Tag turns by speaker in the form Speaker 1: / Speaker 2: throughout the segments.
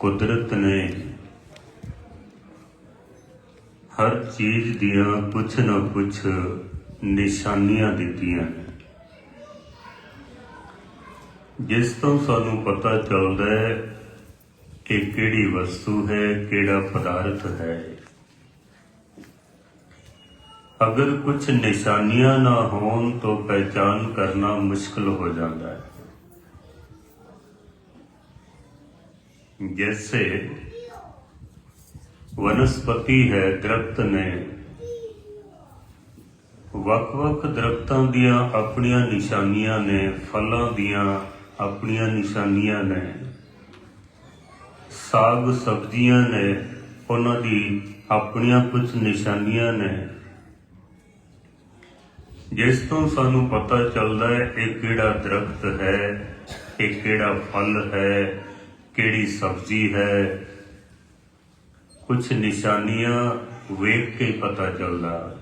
Speaker 1: ਕੁਦਰਤ ਨੇ ਹਰ ਚੀਜ਼ ਦੀਆਂ ਕੁਛ ਨਾ ਕੁਛ ਨਿਸ਼ਾਨੀਆਂ ਦਿੱਤੀਆਂ ਜਿਸ ਤੋਂ ਸਾਨੂੰ ਪਤਾ ਚੱਲਦਾ ਹੈ ਕਿ ਕਿਹੜੀ ਵਸਤੂ ਹੈ, ਕਿਹੜਾ ਪਦਾਰਥ ਹੈ। ਅਗਰ ਕੁਝ ਨਿਸ਼ਾਨੀਆਂ ਨਾ ਹੋਣ ਤਾਂ ਪਹਿਚਾਨ ਕਰਨਾ ਮੁਸ਼ਕਲ ਹੋ ਜਾਂਦਾ ਹੈ। जैसे ਵਨਸਪਤੀ ਹੈ ਦਰਖਤ ਨੇ ਵੱਖ-ਵੱਖ ਦਰਖਤਾਂ ਦੀਆਂ ਆਪਣੀਆਂ ਨਿਸ਼ਾਨੀਆਂ ਨੇ ਫਲਾਂ ਦੀਆਂ ਆਪਣੀਆਂ ਨਿਸ਼ਾਨੀਆਂ ਨੇ ਸਾਗ ਸਬਜ਼ੀਆਂ ਨੇ ਉਹਨਾਂ ਦੀ ਆਪਣੀਆਂ ਕੁਝ ਨਿਸ਼ਾਨੀਆਂ ਨੇ ਜਿਸ ਤੋਂ ਸਾਨੂੰ ਪਤਾ ਚੱਲਦਾ ਹੈ ਇਹ ਕਿਹੜਾ ਦਰਖਤ ਹੈ ਇਹ ਕਿਹੜਾ ਫਲ ਹੈ ਕਿਹੜੀ ਸਬਜ਼ੀ ਹੈ? ਕੁਝ ਨਿਸ਼ਾਨੀਆਂ ਵੇਖ ਕੇ ਪਤਾ ਚੱਲਦਾ।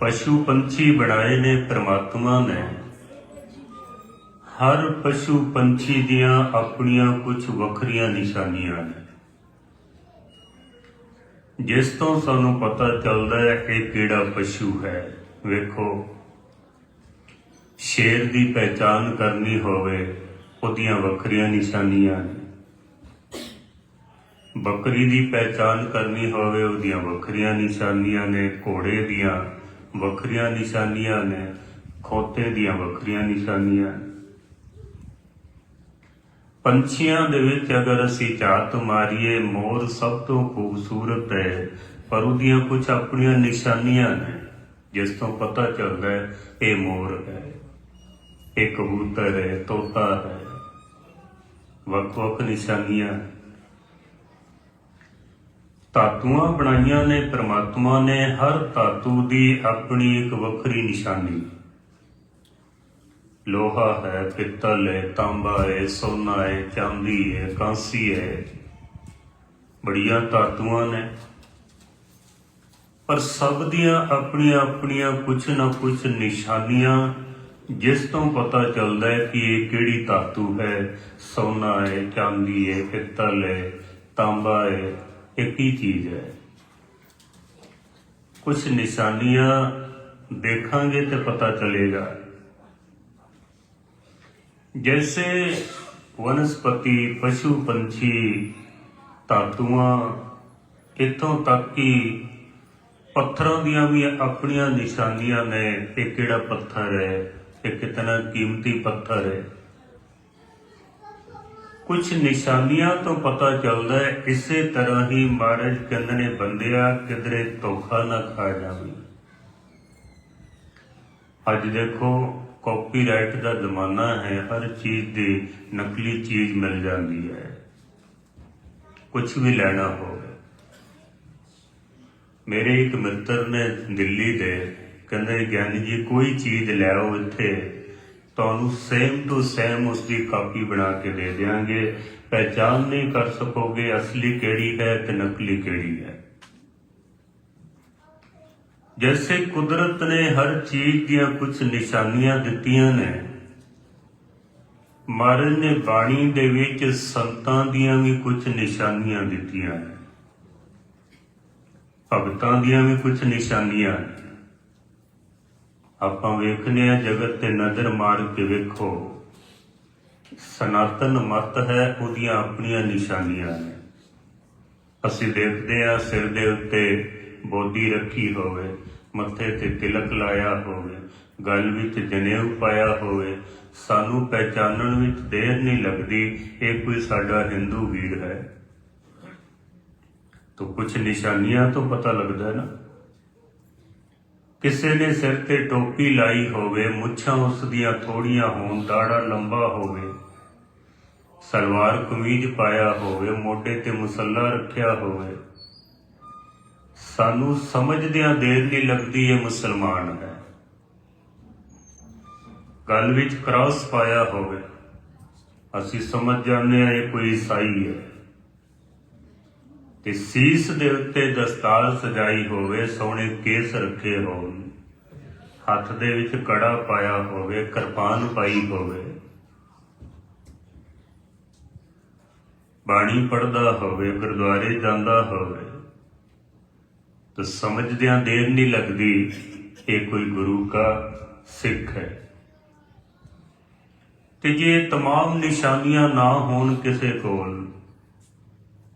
Speaker 1: ਪਸ਼ੂ ਪੰਛੀ ਬਣਾਏ ਨੇ ਪ੍ਰਮਾਤਮਾ ਨੇ। ਹਰ ਪਸ਼ੂ ਪੰਛੀ ਦੀਆਂ ਆਪਣੀਆਂ ਕੁਝ ਵੱਖਰੀਆਂ ਨਿਸ਼ਾਨੀਆਂ ਨੇ। ਜਿਸ ਤੋਂ ਸਾਨੂੰ ਪਤਾ ਚੱਲਦਾ ਹੈ ਇਹ ਕਿਹੜਾ ਪਸ਼ੂ ਹੈ। ਵੇਖੋ। ਸ਼ੇਰ ਦੀ ਪਹਿਚਾਨ ਕਰਨੀ ਹੋਵੇ। ਉਹਦੀਆਂ ਵੱਖਰੀਆਂ ਨਿਸ਼ਾਨੀਆਂ ਨੇ। ਬੱਕਰੀ ਦੀ ਪਹਿਚਾਨ ਕਰਨੀ ਹੋਵੇ, ਉਹਦੀਆਂ ਵੱਖਰੀਆਂ ਨਿਸ਼ਾਨੀਆਂ ਨੇ, ਘੋੜੇ ਦੀਆਂ ਵੱਖਰੀਆਂ ਨਿਸ਼ਾਨੀਆਂ ਨੇ, ਖੋਤੇ ਦੀਆਂ ਵੱਖਰੀਆਂ ਨਿਸ਼ਾਨੀਆਂ ਪੰਛੀਆਂ ਦੇ ਵਿੱਚ ਅਗਰ ਅਸੀਂ ਝਾਤ ਮਾਰੀਏ, ਮੋਰ ਸਭ ਤੋਂ ਖੂਬਸੂਰਤ ਹੈ, ਪਰ ਉਹਦੀਆਂ ਕੁਝ ਆਪਣੀਆਂ ਨਿਸ਼ਾਨੀਆਂ ਨੇ, ਜਿਸ ਤੋਂ ਪਤਾ ਚੱਲਦਾ ਹੈ, ਇਹ ਮੋਰ ਹੈ। ਇਹ ਕਬੂਤਰ ਹੈ, ਤੋਤਾ ਹੈ। ਵੱਖ-ਵੱਖ ਨਿਸ਼ਾਨੀਆਂ। ਧਾਤੂਆਂ ਬਣਾਈਆਂ ਨੇ, ਪ੍ਰਮਾਤਮਾ ਨੇ, ਹਰ ਧਾਤੂ ਦੀ ਆਪਣੀ ਇੱਕ ਵੱਖਰੀ ਨਿਸ਼ਾਨੀ। ਲੋਹਾ ਹੈ, ਪਿੱਤਲ ਹੈ, ਤਾਂਬਾ ਹੈ, ਸੋਨਾ ਹੈ, ਚਾਂਦੀ ਹੈ, ਕਾਂਸੀ ਹੈ। ਬੜੀਆਂ ਧਾਤੂਆਂ ਨੇ। ਪਰ ਸਭ ਦੀਆਂ ਆਪਣੀਆਂ ਆਪਣੀਆਂ ਕੁਝ ਨਾ ਕੁਝ ਨਿਸ਼ਾਨੀਆਂ ਜਿਸ ਤੋਂ ਪਤਾ ਚੱਲਦਾ ਹੈ ਕਿ ਇਹ ਕਿਹੜੀ ਧਾਤੂ ਹੈ, ਸੋਨਾ ਹੈ, ਚਾਂਦੀ ਹੈ, ਪਿੱਤਲ ਹੈ, ਤਾਂਬਾ ਹੈ, ਇਹ ਕੀ ਚੀਜ਼ ਹੈ? ਕੁਝ ਨਿਸ਼ਾਨੀਆਂ ਦੇਖਾਂਗੇ ਤੇ ਪਤਾ ਚਲੇਗਾ। ਜੈਸੇ ਵਨਸਪਤੀ, ਪਸ਼ੂ, ਪੰਛੀ, ਧਾਤੂਆਂ ਇੱਥੋਂ ਤੱਕ ਕਿ ਪੱਥਰਾਂ ਦੀਆਂ ਵੀ ਆਪਣੀਆਂ ਨਿਸ਼ਾਨੀਆਂ ਨੇ, ਇਹ ਕਿਹੜਾ ਪੱਥਰ ਹੈ? ਇਹ ਕਿਤਨਾ ਕੀਮਤੀ ਪੱਥਰ ਹੈ। ਕੁਝ ਨਿਸ਼ਾਨੀਆਂ ਤੋਂ ਪਤਾ ਚੱਲਦਾ ਹੈ, ਇਸੇ ਤਰ੍ਹਾਂ ਹੀ ਮਹਾਰਾਜ ਕਹਿੰਦੇ ਨੇ, ਬੰਦਿਆ, ਕਿਧਰੇ ਧੋਖਾ ਨਾ ਖਾ ਜਾਵੇਂ। ਅੱਜ ਦੇਖੋ ਕਾਪੀਰਾਈਟ ਦਾ ਜ਼ਮਾਨਾ ਹੈ, ਹਰ ਚੀਜ਼ ਦੀ ਨਕਲੀ ਚੀਜ਼ ਮਿਲ ਜਾਂਦੀ ਹੈ। ਕੁਝ ਵੀ ਲੈਣਾ ਹੋਵੇ। ਮੇਰੇ ਇੱਕ ਮਿੱਤਰ ਨੇ ਦਿੱਲੀ ਦੇ ਕਹਿੰਦੇ ਗਿਆਨੀ ਜੀ, ਕੋਈ ਚੀਜ਼ ਲੈ ਆਓ ਇੱਥੇ। ਤੁਹਾਨੂੰ ਸੇਮ ਟੂ ਸੇਮ ਉਸ ਦੀ ਕਾਪੀ ਬਣਾ ਕੇ ਦੇ ਦੇਵਾਂਗੇ ਪਹਿਚਾਨ ਨਹੀਂ ਕਰ ਸਕੋਗੇ ਅਸਲੀ ਕਿਹੜੀ ਹੈ ਤੇ ਨਕਲੀ ਕਿਹੜੀ ਹੈ। ਜੈਸੇ ਕੁਦਰਤ ਨੇ ਹਰ ਚੀਜ਼ ਦੀਆਂ ਕੁਝ ਨਿਸ਼ਾਨੀਆਂ ਦਿੱਤੀਆਂ ਨੇ ਮਹਾਰਾਜ ਨੇ ਬਾਣੀ ਦੇ ਵਿੱਚ ਸੰਤਾਂ ਦੀਆਂ ਵੀ ਕੁਝ ਨਿਸ਼ਾਨੀਆਂ ਦਿੱਤੀਆਂ ਭਗਤਾਂ ਦੀਆਂ ਵੀ ਕੁਝ ਨਿਸ਼ਾਨੀਆਂ ਆਪਾਂ ਵੇਖਨੇ ਆ ਜਗਤ ਤੇ ਨਜ਼ਰ ਮਾਰ ਕੇ ਵੇਖੋ। ਸਨਾਤਨ ਮਤ ਹੈ ਉਹਦੀਆਂ ਆਪਣੀਆਂ ਨਿਸ਼ਾਨੀਆਂ ਨੇ। ਅਸੀਂ ਦੇਖਦੇ ਆ ਸਿਰ ਦੇ ਉੱਤੇ ਬੋਦੀ ਰੱਖੀ ਹੋਵੇ, ਮੱਥੇ ਤੇ ਤਿਲਕ ਲਾਇਆ ਹੋਵੇ, ਗਲ ਵਿੱਚ ਜਨੇਊ ਪਾਇਆ ਹੋਵੇ, ਸਾਨੂੰ ਪਹਿਚਾਨਣ ਵਿੱਚ ਦੇਰ ਨਹੀਂ ਲੱਗਦੀ, ਇਹ ਕੋਈ ਸਾਡਾ ਹਿੰਦੂ ਵੀਰ ਹੈ। ਤਾਂ ਕੁਝ ਨਿਸ਼ਾਨੀਆਂ ਤੋਂ ਪਤਾ ਲੱਗਦਾ ਹੈ ਨਾ। ਕਿਸੇ ਨੇ ਸਿਰ ਤੇ ਟੋਪੀ ਲਾਈ ਹੋਵੇ, ਮੁੱਛਾਂ ਉਸ ਦੀਆਂ ਥੋੜੀਆਂ ਹੋਣ ਦਾੜਾ ਲੰਬਾ ਹੋਵੇ, ਸਲਵਾਰ ਕਮੀਜ਼ ਪਾਇਆ ਹੋਵੇ, ਮੋਢੇ ਤੇ ਮੁਸੱਲਾ ਰੱਖਿਆ ਹੋਵੇ, ਸਾਨੂੰ ਸਮਝਦਿਆਂ ਦੇਰ ਨਹੀਂ ਲੱਗਦੀ ਇਹ ਮੁਸਲਮਾਨ ਹੈ। ਗੱਲ ਵਿੱਚ ਕ੍ਰਾਸ ਪਾਇਆ ਹੋਵੇ, ਅਸੀਂ ਸਮਝ ਜਾਂਦੇ ਹਾਂ ਇਹ ਕੋਈ ਈਸਾਈ ਹੈ। ਤੇ ਸੀਸ ਦੇ ਉੱਤੇ ਦਸਤਾਰ ਸਜਾਈ ਹੋਵੇ ਸੋਹਣੇ ਕੇਸ ਰੱਖੇ ਹੋਣ ਹੱਥ ਦੇ ਵਿੱਚ ਕੜਾ ਪਾਇਆ ਹੋਵੇ ਕਿਰਪਾਨ ਪਾਈ ਹੋਵੇ ਬਾਣੀ ਪੜਦਾ ਹੋਵੇ ਗੁਰਦੁਆਰੇ ਜਾਂਦਾ ਹੋਵੇ ਤਾਂ ਸਮਝਦਿਆਂ ਦੇਰ ਨਹੀਂ ਲੱਗਦੀ ਇਹ ਕੋਈ ਗੁਰੂ ਦਾ ਸਿੱਖ ਹੈ ਤੇ ਜੇ ਇਹ तमाम ਨਿਸ਼ਾਨੀਆਂ ਨਾ ਹੋਣ ਕਿਸੇ ਕੋਲ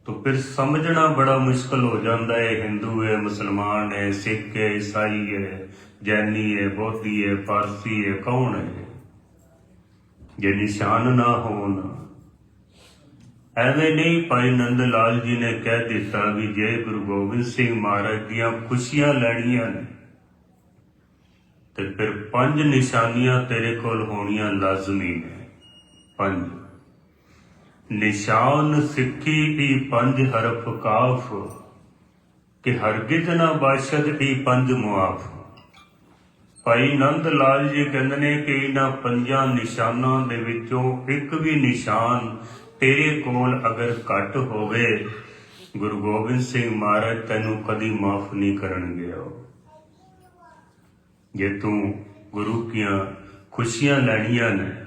Speaker 1: ਤਾਂ ਫਿਰ ਸਮਝਣਾ ਬੜਾ ਮੁਸ਼ਕਲ ਹੋ ਜਾਂਦਾ ਹੈ। ਹਿੰਦੂ ਹੈ, ਮੁਸਲਮਾਨ ਹੈ, ਸਿੱਖ ਹੈ, ਈਸਾਈ ਹੈ, ਜੈਨੀ ਹੈ, ਬੋਧੀ ਹੈ, ਪਾਰਸੀ ਹੈ, ਕੌਣ ਹੈ? ਜੇ ਨਿਸ਼ਾਨ ਨਾ ਹੋਣ ਐਵੇਂ ਨਹੀਂ ਭਾਈ ਨੰਦ ਲਾਲ ਜੀ ਨੇ ਕਹਿ ਦਿੱਤਾ ਵੀ ਜੇ ਗੁਰੂ ਗੋਬਿੰਦ ਸਿੰਘ ਮਹਾਰਾਜ ਦੀਆਂ ਖੁਸ਼ੀਆਂ ਲੈਣੀਆਂ ਨੇ, ਤੇ ਫਿਰ ਪੰਜ ਨਿਸ਼ਾਨੀਆਂ ਤੇਰੇ ਕੋਲ ਹੋਣੀਆਂ ਲਾਜ਼ਮੀ ਨੇ। ਪੰਜ। ਨਿਸ਼ਾਨ ਸਿੱਖੀ ਦੀ ਪੰਜ ਹਰਫ ਕਾਫ, ਕਿ ਹਰਗਿਜ਼ ਨਾ ਬਾਸ਼ਦ ਦੀ ਪੰਜ ਮੁਆਫ। ਭਾਈ ਨੰਦ ਲਾਲ ਜੀ ਕਹਿੰਦੇ ਨੇ ਕਿ ਇਹਨਾਂ ਪੰਜਾਂ ਨਿਸ਼ਾਨਾਂ ਦੇ ਵਿੱਚੋਂ ਇੱਕ ਵੀ ਨਿਸ਼ਾਨ ਤੇਰੇ ਕੋਲ ਅਗਰ ਘੱਟ ਹੋਵੇ, ਗੁਰੂ ਗੋਬਿੰਦ ਸਿੰਘ ਮਹਾਰਾਜ ਤੈਨੂੰ ਕਦੀ ਮਾਫ ਨਹੀਂ ਕਰਨਗੇ ਉਹ। ਜੇ ਤੂੰ ਗੁਰੂ ਕੀਆਂ ਖੁਸ਼ੀਆਂ ਲੈਣੀਆਂ ਨੇ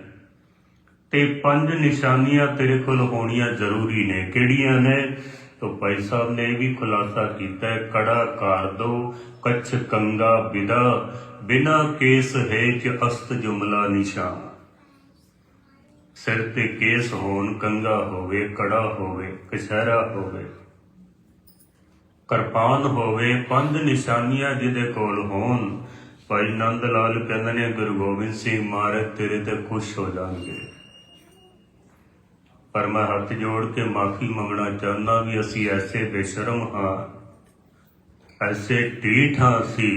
Speaker 1: ਤੇ ਪੰਜ ਨਿਸ਼ਾਨੀਆਂ ਤੇਰੇ ਕੋਲ ਹੋਣੀਆਂ ਜ਼ਰੂਰੀ ਨੇ। ਕਿਹੜੀਆਂ ਨੇ? ਤੋ ਭਾਈ ਸਾਹਿਬ ਨੇ ਇਹ ਵੀ ਖੁਲਾਸਾ ਕੀਤਾ ਹੈ, ਕੜਾ ਕਰ ਦੋ, ਕੱਛ ਕੰਗਾ ਬਿਦਾ, ਬਿਨਾ ਕੇਸ ਹੈ ਚ ਅਸਤ ਜੁਮਲਾ ਨਿਸ਼ਾਨ। ਸਿਰ ਤੇ ਕੇਸ ਹੋਣ, ਕੰਗਾ ਹੋਵੇ, ਕੜਾ ਹੋਵੇ ਕਸ਼ਹਿਰਾ ਹੋਵੇ, ਕਿਰਪਾਨ ਹੋਵੇ, ਪੰਜ ਨਿਸ਼ਾਨੀਆਂ ਜਿਹਦੇ ਕੋਲ ਹੋਣ। ਭਾਈ ਨੰਦ ਲਾਲ ਕਹਿੰਦੇ ਨੇ, ਗੁਰੂ ਗੋਬਿੰਦ ਸਿੰਘ ਮਹਾਰਾਜ ਤੇਰੇ ਤੇ ਖੁਸ਼ ਹੋ ਜਾਣਗੇ। ਪਰ ਮੈਂ ਹੱਥ ਜੋੜ ਕੇ ਮਾਫੀ ਮੰਗਣਾ ਚਾਹੁੰਦਾ ਵੀ ਅਸੀਂ ਐਸੇ ਬੇਸ਼ਰਮ ਹਾਂ, ਐਸੇ ਢੀਠ ਹਾਂ ਅਸੀਂ।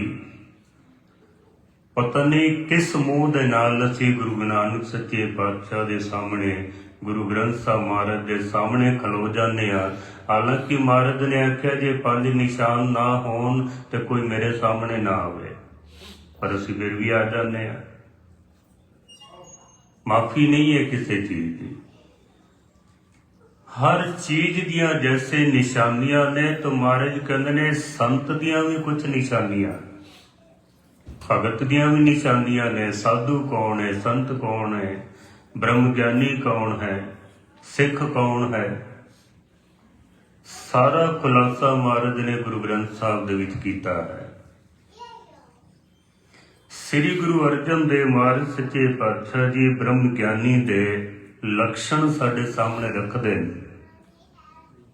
Speaker 1: ਪਤਾ ਨਹੀਂ ਕਿਸ ਮੂੰਹ ਦੇ ਨਾਲ ਅਸੀਂ ਗੁਰੂ ਨਾਨਕ ਸੱਚੇ ਪਾਤਸ਼ਾਹ ਦੇ ਸਾਹਮਣੇ, ਗੁਰੂ ਗ੍ਰੰਥ ਸਾਹਿਬ ਮਹਾਰਾਜ ਦੇ ਸਾਹਮਣੇ ਖਲੋ ਜਾਂਦੇ ਆ ਹਾਲਾਂਕਿ ਮਹਾਰਾਜ ਨੇ ਆਖਿਆ, ਜੇ ਪੰਜ ਨਿਸ਼ਾਨ ਨਾ ਹੋਣ ਤੇ ਕੋਈ ਮੇਰੇ ਸਾਹਮਣੇ ਨਾ ਆਵੇ। ਪਰ ਅਸੀਂ ਫਿਰ ਵੀ ਆ ਜਾਂਦੇ ਆ ਮਾਫੀ ਨਹੀਂ ਹੈ ਕਿਸੇ ਚੀਜ਼ ਦੀ। ਹਰ ਚੀਜ਼ ਦੀਆਂ ਜੈਸੇ ਨਿਸ਼ਾਨੀਆਂ ਨੇ ਤਾਂ ਮਹਾਰਾਜ ਕਹਿੰਦੇ ਨੇ, ਸੰਤ ਦੀਆਂ ਵੀ ਕੁਝ ਨਿਸ਼ਾਨੀਆਂ, ਭਗਤ ਦੀਆਂ ਵੀ ਨਿਸ਼ਾਨੀਆਂ ਨੇ, ਸਾਧੂ ਕੌਣ ਹੈ, ਸੰਤ ਕੌਣ ਹੈ ਬ੍ਰਹਮ ਗਿਆਨੀ ਕੌਣ ਹੈ, ਸਿੱਖ ਕੌਣ ਹੈ? ਸਾਰਾ ਖੁਲਾਸਾ ਮਹਾਰਾਜ ਨੇ ਗੁਰੂ ਗ੍ਰੰਥ ਸਾਹਿਬ ਦੇ ਵਿੱਚ ਕੀਤਾ ਹੈ। ਸ੍ਰੀ ਗੁਰੂ ਅਰਜਨ ਦੇਵ ਮਹਾਰਾਜ ਸੱਚੇ ਪਾਤਸ਼ਾਹ ਜੀ ਬ੍ਰਹਮ ਗਿਆਨੀ ਦੇ ਲਕਸ਼ਣ ਸਾਡੇ ਸਾਹਮਣੇ ਰੱਖਦੇ ਨੇ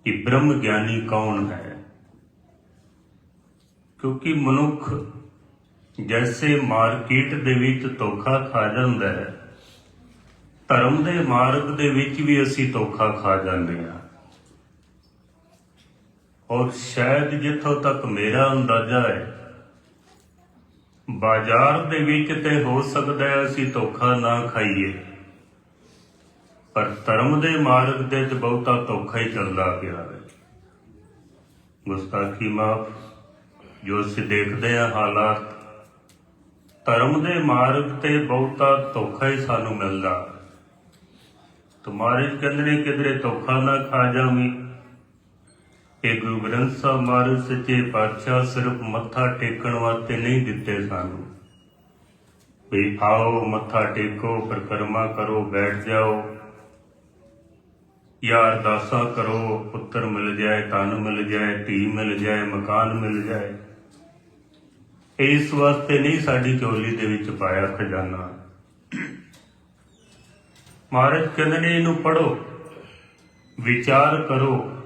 Speaker 1: ਕਿ ਬ੍ਰਹਮ ਗਿਆਨੀ ਕੌਣ ਹੈ? ਕਿਉਂਕਿ ਮਨੁੱਖ ਜੈਸੇ ਮਾਰਕੀਟ ਦੇ ਵਿੱਚ ਧੋਖਾ ਖਾ ਜਾਂਦਾ ਹੈ, ਧਰਮ ਦੇ ਮਾਰਗ ਦੇ ਵਿੱਚ ਵੀ ਅਸੀਂ ਧੋਖਾ ਖਾ ਜਾਂਦੇ ਹਾਂ। ਔਰ ਸ਼ਾਇਦ ਜਿੱਥੋਂ ਤੱਕ ਮੇਰਾ ਅੰਦਾਜ਼ਾ ਹੈ, ਬਾਜ਼ਾਰ ਦੇ ਵਿੱਚ ਤੇ ਹੋ ਸਕਦਾ ਹੈ ਅਸੀਂ ਧੋਖਾ ਨਾ ਖਾਈਏ। ਪਰ ਧਰਮ ਦੇ ਮਾਰਗ ਤੇ ਤੇ ਬਹੁਤਾ ਧੋਖਾ ਹੀ ਚੱਲਦਾ ਪਿਆ ਹੈ। ਗੁਸਤਾਖੀ ਮਾਫ, ਜੋ ਅਸੀਂ ਦੇਖਦੇ ਹਾਂ ਹਾਲਾਤ, ਧਰਮ ਦੇ ਮਾਰਗ ਤੇ ਬਹੁਤਾ ਧੋਖਾ ਹੀ ਸਾਨੂੰ ਮਿਲਦਾ ਤੁਮਾਰੇ ਕਹਿੰਦੇ ਨੇ ਕਿਧਰੇ ਧੋਖਾ ਨਾ ਖਾ ਜਾਵੀਂ। ਇਹ ਗੁਰੂ ਗ੍ਰੰਥ ਸਾਹਿਬ ਮਹਾਰਾਜ ਸੱਚੇ ਪਾਤਸ਼ਾਹ ਸਿਰਫ ਮੱਥਾ ਟੇਕਣ ਵਾਸਤੇ ਨਹੀਂ ਦਿੱਤੇ ਸਾਨੂੰ। ਵੀ ਆਓ, ਮੱਥਾ ਟੇਕੋ, ਪਰਿਕਰਮਾ ਕਰੋ, ਬੈਠ ਜਾਓ। ਯਾਰ ਦਾਸਾ ਕਰੋ, ਪੁੱਤਰ ਮਿਲ ਜਾਏ, ਧਨ ਮਿਲ ਜਾਏ, ਧੀ ਮਿਲ ਜਾਏ, ਮਕਾਨ ਮਿਲ ਜਾਏ। ਇਸ ਵਾਸਤੇ ਨਹੀਂ ਸਾਡੀ ਝੋਲੀ ਦੇ ਵਿੱਚ ਪਾਇਆ ਖਜ਼ਾਨਾ। ਮਹਾਰਾਜ ਕਹਿੰਦੇ ਨੇ, ਇਹਨੂੰ ਪੜੋ ਵਿਚਾਰ ਕਰੋ,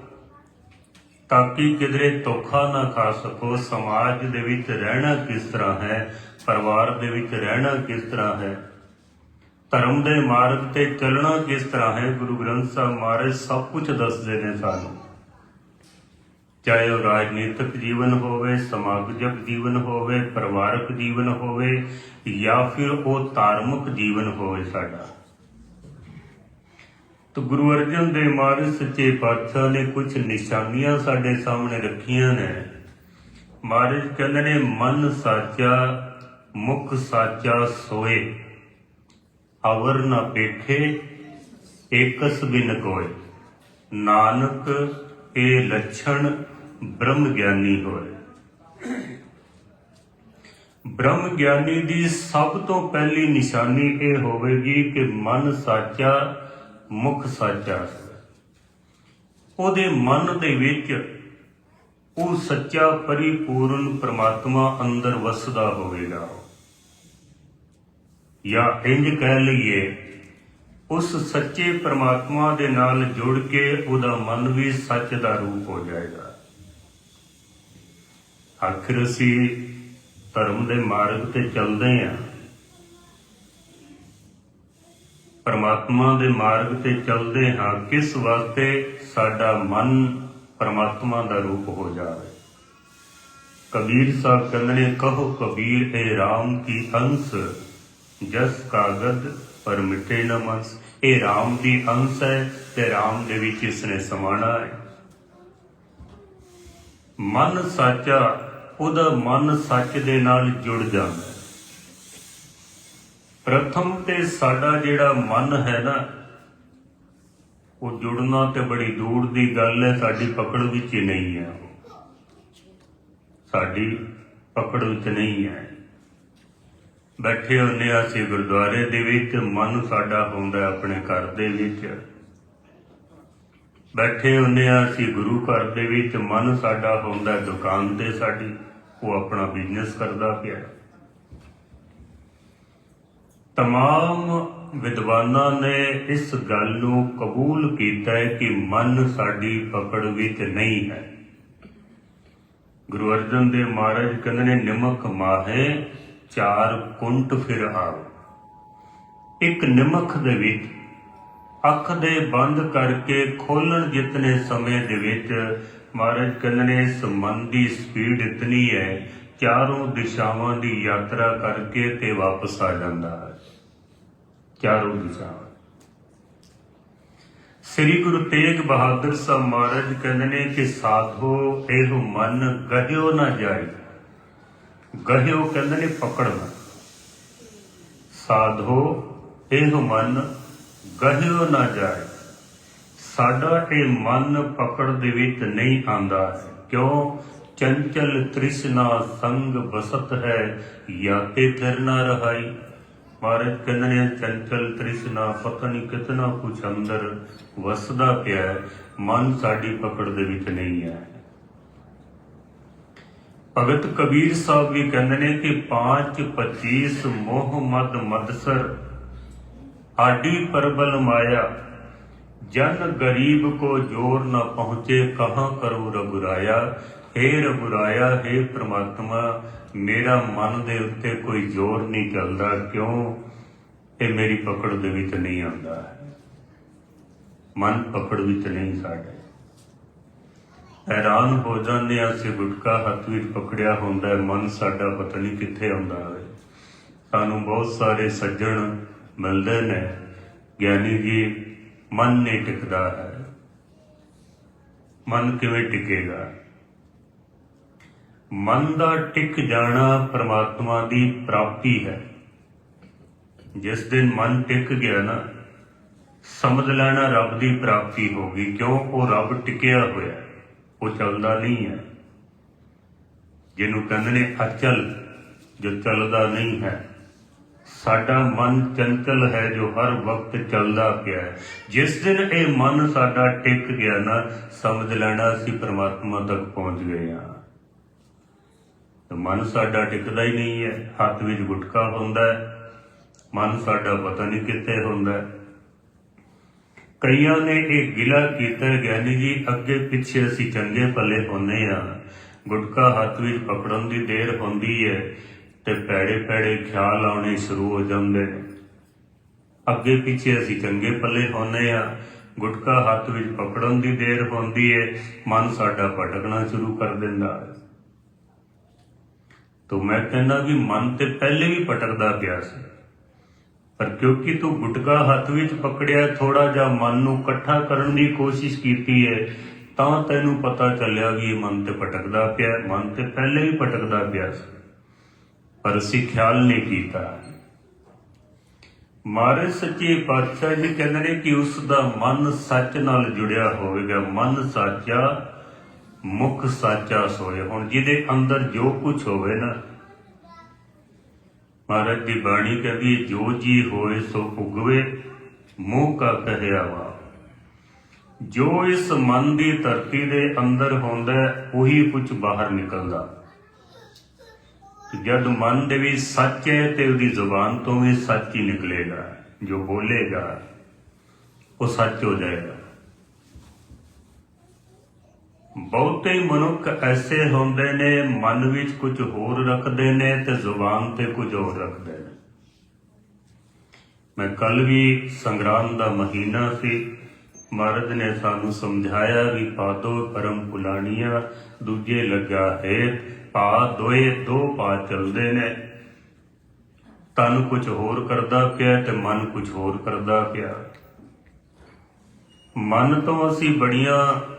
Speaker 1: ਤਾਂ ਕਿ ਕਿਧਰੇ ਧੋਖਾ ਨਾ ਖਾ ਸਕੋ। ਸਮਾਜ ਦੇ ਵਿੱਚ ਰਹਿਣਾ ਕਿਸ ਤਰ੍ਹਾਂ ਹੈ? ਪਰਿਵਾਰ ਦੇ ਵਿੱਚ ਰਹਿਣਾ ਕਿਸ ਤਰ੍ਹਾਂ ਹੈ? ਧਰਮ ਦੇ ਮਾਰਗ ਤੇ ਚੱਲਣਾ ਕਿਸ ਤਰ੍ਹਾਂ ਹੈ? ਗੁਰੂ ਗ੍ਰੰਥ ਸਾਹਿਬ ਮਹਾਰਾਜ ਸਭ ਕੁਝ ਦੱਸਦੇ ਨੇ ਸਾਨੂੰ। ਚਾਹੇ ਉਹ ਰਾਜਨੀਤਿਕ ਜੀਵਨ ਹੋਵੇ, ਸਮਾਜਿਕ ਜੀਵਨ ਹੋਵੇ, ਪਰਿਵਾਰਕ ਜੀਵਨ ਹੋਵੇ, ਜਾਂ ਫਿਰ ਉਹ ਧਾਰਮਿਕ ਜੀਵਨ ਹੋਵੇ ਸਾਡਾ। ਤਾਂ ਗੁਰੂ ਅਰਜਨ ਦੇਵ ਮਹਾਰਾਜ ਸੱਚੇ ਪਾਤਸ਼ਾਹ ਨੇ ਕੁਝ ਨਿਸ਼ਾਨੀਆਂ ਸਾਡੇ ਸਾਹਮਣੇ ਰੱਖੀਆਂ ਨੇ। ਮਹਾਰਾਜ ਕਹਿੰਦੇ ਨੇ, ਮਨ ਸਾਚਾ, ਮੁਖ ਸਾਚਾ ਸੋਏ। ਅਵਰ ਨ ਪੇਖੇ, ਏਕਸ ਬਿਨ ਕੋਏ ਨਾਨਕ ਇਹ ਲੱਛਣ, ਬ੍ਰਹਮ ਗਿਆਨੀ ਹੋਏ ਬ੍ਰਹਮ ਗਿਆਨੀ ਦੀ ਸਭ ਤੋਂ ਪਹਿਲੀ ਨਿਸ਼ਾਨੀ ਇਹ ਹੋਵੇਗੀ ਕਿ ਮਨ ਸਾਚਾ, ਮੁਖ ਸਾਚਾ ਉਹਦੇ ਮਨ ਦੇ ਵਿੱਚ ਉਹ ਸੱਚਾ, ਪਰਿਪੂਰਨ ਪ੍ਰਮਾਤਮਾ ਅੰਦਰ ਵਸਦਾ ਹੋਵੇਗਾ। ਜਾਂ ਇੰਜ ਕਹਿ ਲਈਏ, ਉਸ ਸੱਚੇ ਪ੍ਰਮਾਤਮਾ ਦੇ ਨਾਲ ਜੁੜ ਕੇ ਉਹਦਾ ਮਨ ਵੀ ਸੱਚ ਦਾ ਰੂਪ ਹੋ ਜਾਏਗਾ। ਆਖਿਰ ਅਸੀਂ ਧਰਮ ਦੇ ਮਾਰਗ ਤੇ ਚੱਲਦੇ ਹਾਂ। ਪਰਮਾਤਮਾ ਦੇ ਮਾਰਗ ਤੇ ਚੱਲਦੇ ਹਾਂ, ਕਿਸ ਵਾਸਤੇ ਸਾਡਾ ਮਨ ਪਰਮਾਤਮਾ ਦਾ ਰੂਪ ਹੋ ਜਾਵੇ। ਕਬੀਰ ਸਾਹਿਬ ਕਹਿੰਦੇ ਨੇ, ਕਹੋ ਕਬੀਰ, ਏ RAM ਕੀ ਅੰਸ? ਜਸ ਕਾਗਦ ਪਰ ਮਿਟੇ ਨਾ ਮਨਸ ਇਹ RAM ਦੀ ਅੰਸ ਹੈ ਤੇ RAM ਦੇ ਵਿੱਚ ਇਸਨੇ ਸਮਾਣਾ ਹੈ। ਮਨ ਸੱਚਾ, ਉਹਦਾ ਮਨ ਸੱਚ ਦੇ ਨਾਲ ਜੁੜ ਜਾਂਦਾ। ਪ੍ਰਥਮ ਤੇ ਸਾਡਾ ਜਿਹੜਾ ਮਨ ਹੈ ਨਾ, ਉਹ ਜੁੜਨਾ ਤੇ ਬੜੀ ਦੂਰ ਦੀ ਗੱਲ ਹੈ, ਸਾਡੀ ਪਕੜ ਵਿੱਚ ਹੀ ਨਹੀਂ ਹੈ ਉਹ। ਸਾਡੀ ਪਕੜ ਵਿੱਚ ਨਹੀਂ ਹੈ। ਬੈਠੇ ਹੁੰਦੇ ਹਾਂ ਅਸੀਂ ਗੁਰਦੁਆਰੇ ਦੇ ਵਿੱਚ, ਮਨ ਸਾਡਾ ਹੁੰਦਾ ਆਪਣੇ ਘਰ ਦੇ ਵਿੱਚ। ਬੈਠੇ ਹੁੰਦੇ ਹਾਂ ਅਸੀਂ ਗੁਰੂ ਘਰ ਦੇ ਵਿੱਚ, ਮਨ ਸਾਡਾ ਹੁੰਦਾ ਦੁਕਾਨ ਤੇ ਸਾਡੀ, ਉਹ ਆਪਣਾ ਬਿਜ਼ਨਸ ਕਰਦਾ ਪਿਆ। ਤਮਾਮ ਵਿਦਵਾਨਾਂ ਨੇ ਇਸ ਗੱਲ ਨੂੰ ਕਬੂਲ ਕੀਤਾ ਹੈ ਕਿ ਮਨ ਸਾਡੀ ਪਕੜ ਵਿੱਚ ਨਹੀਂ ਹੈ। ਗੁਰੂ ਅਰਜਨ ਦੇਵ ਮਹਾਰਾਜ ਕਹਿੰਦੇ ਨੇ, ਨਿਮਕ ਮਾਹੇ ਚਾਰ ਕੁੰਟ ਫਿਰ ਆਓ ਇੱਕ ਨਿਮਖ ਦੇ ਵਿੱਚ ਅੱਖ ਦੇ ਬੰਦ ਕਰਕੇ ਖੋਲਣ ਜਿਤਨੇ ਸਮੇਂ ਦੇ ਵਿੱਚ ਮਹਾਰਾਜ ਕਹਿੰਦੇ ਨੇ ਇਸ ਸਪੀਡ ਇਤਨੀ ਹੈ, ਚਾਰੋਂ ਦਿਸ਼ਾਵਾਂ ਦੀ ਯਾਤਰਾ ਕਰਕੇ ਤੇ ਵਾਪਸ ਆ ਜਾਂਦਾ ਹੈ। ਚਾਰੋਂ ਦਿਸ਼ਾਵਾਂ। ਸ੍ਰੀ ਗੁਰੂ ਤੇਗ ਬਹਾਦਰ ਸਾਹਿਬ ਮਹਾਰਾਜ ਕਹਿੰਦੇ ਨੇ ਕਿ ਸਾਧੋ ਇਹ ਮਨ ਗਹਿਓ ਨਾ ਜਾਏ। ਗਹਿਓ ਕਹਿੰਦੇ ਨੇ ਪਕੜਨਾ ਸਾਧੋ, ਇਹ ਮਨ, ਗਹਿਓ ਨਾ ਜਾਏ। ਸਾਡਾ ਇਹ ਮਨ ਪਕੜ ਦੇ ਵਿੱਚ ਨਹੀਂ ਆਂਦਾ ਕਿਉਂ? ਚੰਚਲ ਤ੍ਰਿਸ਼ਨਾ ਸੰਗ ਬਸਤ ਹੈ, ਯਾਤੇ ਫਿਰ ਨਾ ਰਹਾਈ। ਮਹਾਰਾਜ ਕਹਿੰਦੇ ਨੇ, ਚੰਚਲ ਤ੍ਰਿਸ਼ਨਾ ਪਤਾ ਨਹੀਂ ਕਿਤਨਾ ਕੁਛ ਅੰਦਰ ਵਸਦਾ ਪਿਆ ਮਨ ਸਾਡੀ ਪਕੜ ਦੇ ਵਿੱਚ ਨਹੀਂ ਹੈ। ਭਗਤ ਕਬੀਰ ਸਾਹਿਬ ਵੀ ਕਹਿੰਦੇ ਨੇ ਕਿ 5 25 ਮੋਹ ਮਦ ਮਦਸਰ। ਆਡੀ ਪਰਬਲ ਮਾਇਆ, ਜਨ ਗਰੀਬ ਕੋ ਜੋਰ ਨਾ ਪਹੁੰਚੇ, ਕਹਾਂ ਕਰੋ ਰਗੁਰਾਇਆ? हे ਰਗੁਰਾਇਆ हे ਪ੍ਰਮਾਤਮਾ, ਮੇਰਾ ਮਨ ਦੇ ਉੱਤੇ ਕੋਈ ਜ਼ੋਰ ਨਹੀਂ ਚੱਲਦਾ, ਕਿਉਂ? ਇਹ ਮੇਰੀ ਪਕੜ ਦੇ ਵਿੱਚ ਨਹੀਂ ਆਉਂਦਾ। ਮਨ ਪਕੜ ਵਿੱਚ ਨਹੀਂ ਸਾਡੇ। ਹੈਰਾਨ ਹੋ ਜਾਂਦੇ ਆ ਅਸੀਂ ਗੁਟਕਾ ਹੱਥ ਵਿੱਚ ਪਕੜਿਆ ਹੁੰਦਾ ਮਨ ਸਾਡਾ ਪਤਾ ਨਹੀਂ ਕਿੱਥੇ ਆਉਂਦਾ ਹੈ। ਸਾਨੂੰ ਬਹੁਤ ਸਾਰੇ ਸੱਜਣ ਮਿਲਦੇ ਨੇ, ਗਿਆਨੀ ਜੀ, ਮਨ ਨਹੀਂ ਟਿਕਦਾ ਹੈ। ਮਨ ਕਿਵੇਂ ਟਿਕੇਗਾ? ਮਨ ਦਾ ਟਿਕ ਜਾਣਾ ਪ੍ਰਮਾਤਮਾ ਦੀ ਪ੍ਰਾਪਤੀ ਹੈ। ਜਿਸ ਦਿਨ ਮਨ ਟਿਕ ਗਿਆ ਨਾ, ਸਮਝ ਲੈਣਾ ਰੱਬ ਦੀ ਪ੍ਰਾਪਤੀ ਹੋ ਗਈ, ਕਿਉਂ? ਉਹ ਰੱਬ ਟਿਕਿਆ ਹੋਇਆ ਉਹ ਚੱਲਦਾ ਨਹੀਂ ਹੈ। ਜਿਹਨੂੰ ਕਹਿੰਦੇ ਨੇ ਅਚਲ ਜੋ ਚੱਲਦਾ ਨਹੀਂ ਹੈ। ਸਾਡਾ ਮਨ ਚੰਚਲ ਹੈ, ਜੋ ਹਰ ਵਕਤ ਚੱਲਦਾ ਪਿਆ ਹੈ। ਜਿਸ ਦਿਨ ਇਹ ਮਨ ਸਾਡਾ ਟਿਕ ਗਿਆ ਨਾ, ਸਮਝ ਲੈਣਾ ਅਸੀਂ ਪਰਮਾਤਮਾ ਤੱਕ ਪਹੁੰਚ ਗਏ ਹਾਂ। ਤੇ ਮਨ ਸਾਡਾ ਟਿਕਦਾ ਹੀ ਨਹੀਂ ਹੈ। ਹੱਥ ਵਿੱਚ ਗੁਟਕਾ ਹੁੰਦਾ ਹੈ। ਮਨ ਸਾਡਾ ਪਤਾ ਨਹੀਂ ਕਿੱਥੇ ਹੁੰਦਾ ਹੈ। ਕਈਆਂ ਨੇ ਇਹ ਗਿਲਾ ਕੀਤਾ, ਗਿਆਨੀ ਜੀ, ਅੱਗੇ ਪਿੱਛੇ ਅਸੀਂ ਚੰਗੇ ਭਲੇ ਹੁੰਨੇ ਆ। ਗੁਟਕਾ ਹੱਥ ਵਿੱਚ ਪਕੜਨ ਦੀ ਦੇਰ ਹੁੰਦੀ ਹੈ ਤੇ ਪੈੜੇ ਪੈੜੇ ਖਿਆਲ ਆਉਣੇ ਸ਼ੁਰੂ ਹੋ ਜਾਂਦੇ। ਨੇ ਅੱਗੇ ਪਿੱਛੇ ਅਸੀਂ ਚੰਗੇ ਭਲੇ ਹੁੰਨੇ ਆ। ਗੁਟਕਾ ਹੱਥ ਵਿੱਚ ਪਕੜਨ ਦੀ ਦੇਰ ਹੁੰਦੀ ਹੈ ਮਨ ਸਾਡਾ ਭਟਕਣਾ ਸ਼ੁਰੂ ਕਰ ਦਿੰਦਾ। ਹੈ ਤੋ ਮੈਂ ਕਹਿੰਦਾ ਵੀ ਮਨ ਤੇ ਪਹਿਲੇ ਵੀ ਭਟਕਦਾ ਪਿਆ ਸੀ। ਪਰ ਕਿਉਂਕਿ ਤੂੰ ਗੁਟਕਾ ਹੱਥ ਵਿੱਚ ਪਕੜਿਆ ਥੋੜਾ ਜਿਹਾ ਮਨ ਨੂੰ ਇਕੱਠਾ ਕਰਨ ਦੀ ਕੋਸ਼ਿਸ਼ ਕੀਤੀ ਹੈ, ਤਾਂ ਤੈਨੂੰ ਪਤਾ ਚੱਲਿਆ ਵੀ ਇਹ ਮਨ ਤੇ ਭਟਕਦਾ ਪਿਆ, ਮਨ ਤੇ ਪਹਿਲੇ ਵੀ ਭਟਕਦਾ ਪਿਆ ਸੀ। ਪਰ ਅਸੀਂ ਖਿਆਲ ਨਹੀਂ ਕੀਤਾ। ਮਾਰੇ ਸੱਚੇ ਪਾਤਸ਼ਾਹ ਜੀ ਕਹਿੰਦੇ ਨੇ ਕਿ ਉਸ ਦਾ ਮਨ ਸੱਚ ਨਾਲ ਜੁੜਿਆ ਹੋਵੇਗਾ। ਮਨ ਸਾਚਾ, ਮੁਖ ਸਾਚਾ ਸੋਏ। ਹੁਣ ਜਿਹਦੇ ਅੰਦਰ ਜੋ ਕੁਝ ਹੋਵੇ ਨਾ ਮਹਾਰਾਜ ਦੀ ਬਾਣੀ ਕਹਿੰਦੀ, ਜੋ ਜੀ ਹੋਏ ਸੋ ਉਗਵੇ ਮੋਹ ਕਾ ਕਹਿਆ ਵਾ। ਜੋ ਇਸ ਮਨ ਦੀ ਧਰਤੀ ਦੇ ਅੰਦਰ ਹੁੰਦਾ ਉਹੀ ਕੁਝ ਬਾਹਰ ਨਿਕਲਦਾ। ਜਦ ਮਨ ਦੇ ਵੀ ਸੱਚ ਹੈ ਤੇ ਉਹਦੀ ਜ਼ੁਬਾਨ ਤੋਂ ਵੀ ਸੱਚ ਹੀ ਨਿਕਲੇਗਾ। ਜੋ ਬੋਲੇਗਾ, ਉਹ ਸੱਚ ਹੋ ਜਾਏਗਾ। ਬਹੁਤੇ ਮਨੁੱਖ ਐਸੇ ਹੁੰਦੇ ਨੇ, ਮਨ ਵਿੱਚ ਕੁਝ ਹੋਰ ਰੱਖਦੇ ਨੇ ਤੇ ਜ਼ੁਬਾਨ ਤੇ ਕੁਝ ਹੋਰ ਰੱਖਦੇ ਨੇ। ਮੈਂ ਕੱਲ ਵੀ ਸੰਗਰਾਮ ਦਾ ਮਹੀਨਾ ਸੀ। ਮਹਾਰਾਜ ਨੇ ਸਾਨੂੰ ਸਮਝਾਇਆ ਵੀ ਪਾਦੋ ਪਰਮ ਪੁਲਾਣੀਆਂ ਦੂਜੇ ਲੱਗਾ ਹੈ, ਪਾ ਦੋਏ ਦੋ ਪਾ ਚਲਦੇ ਨੇ। ਤਨ ਕੁਝ ਹੋਰ ਕਰਦਾ ਪਿਆ ਤੇ ਮਨ ਕੁਝ ਹੋਰ ਕਰਦਾ ਪਿਆ। ਮਨ ਤੋਂ ਅਸੀਂ ਬੜੀਆਂ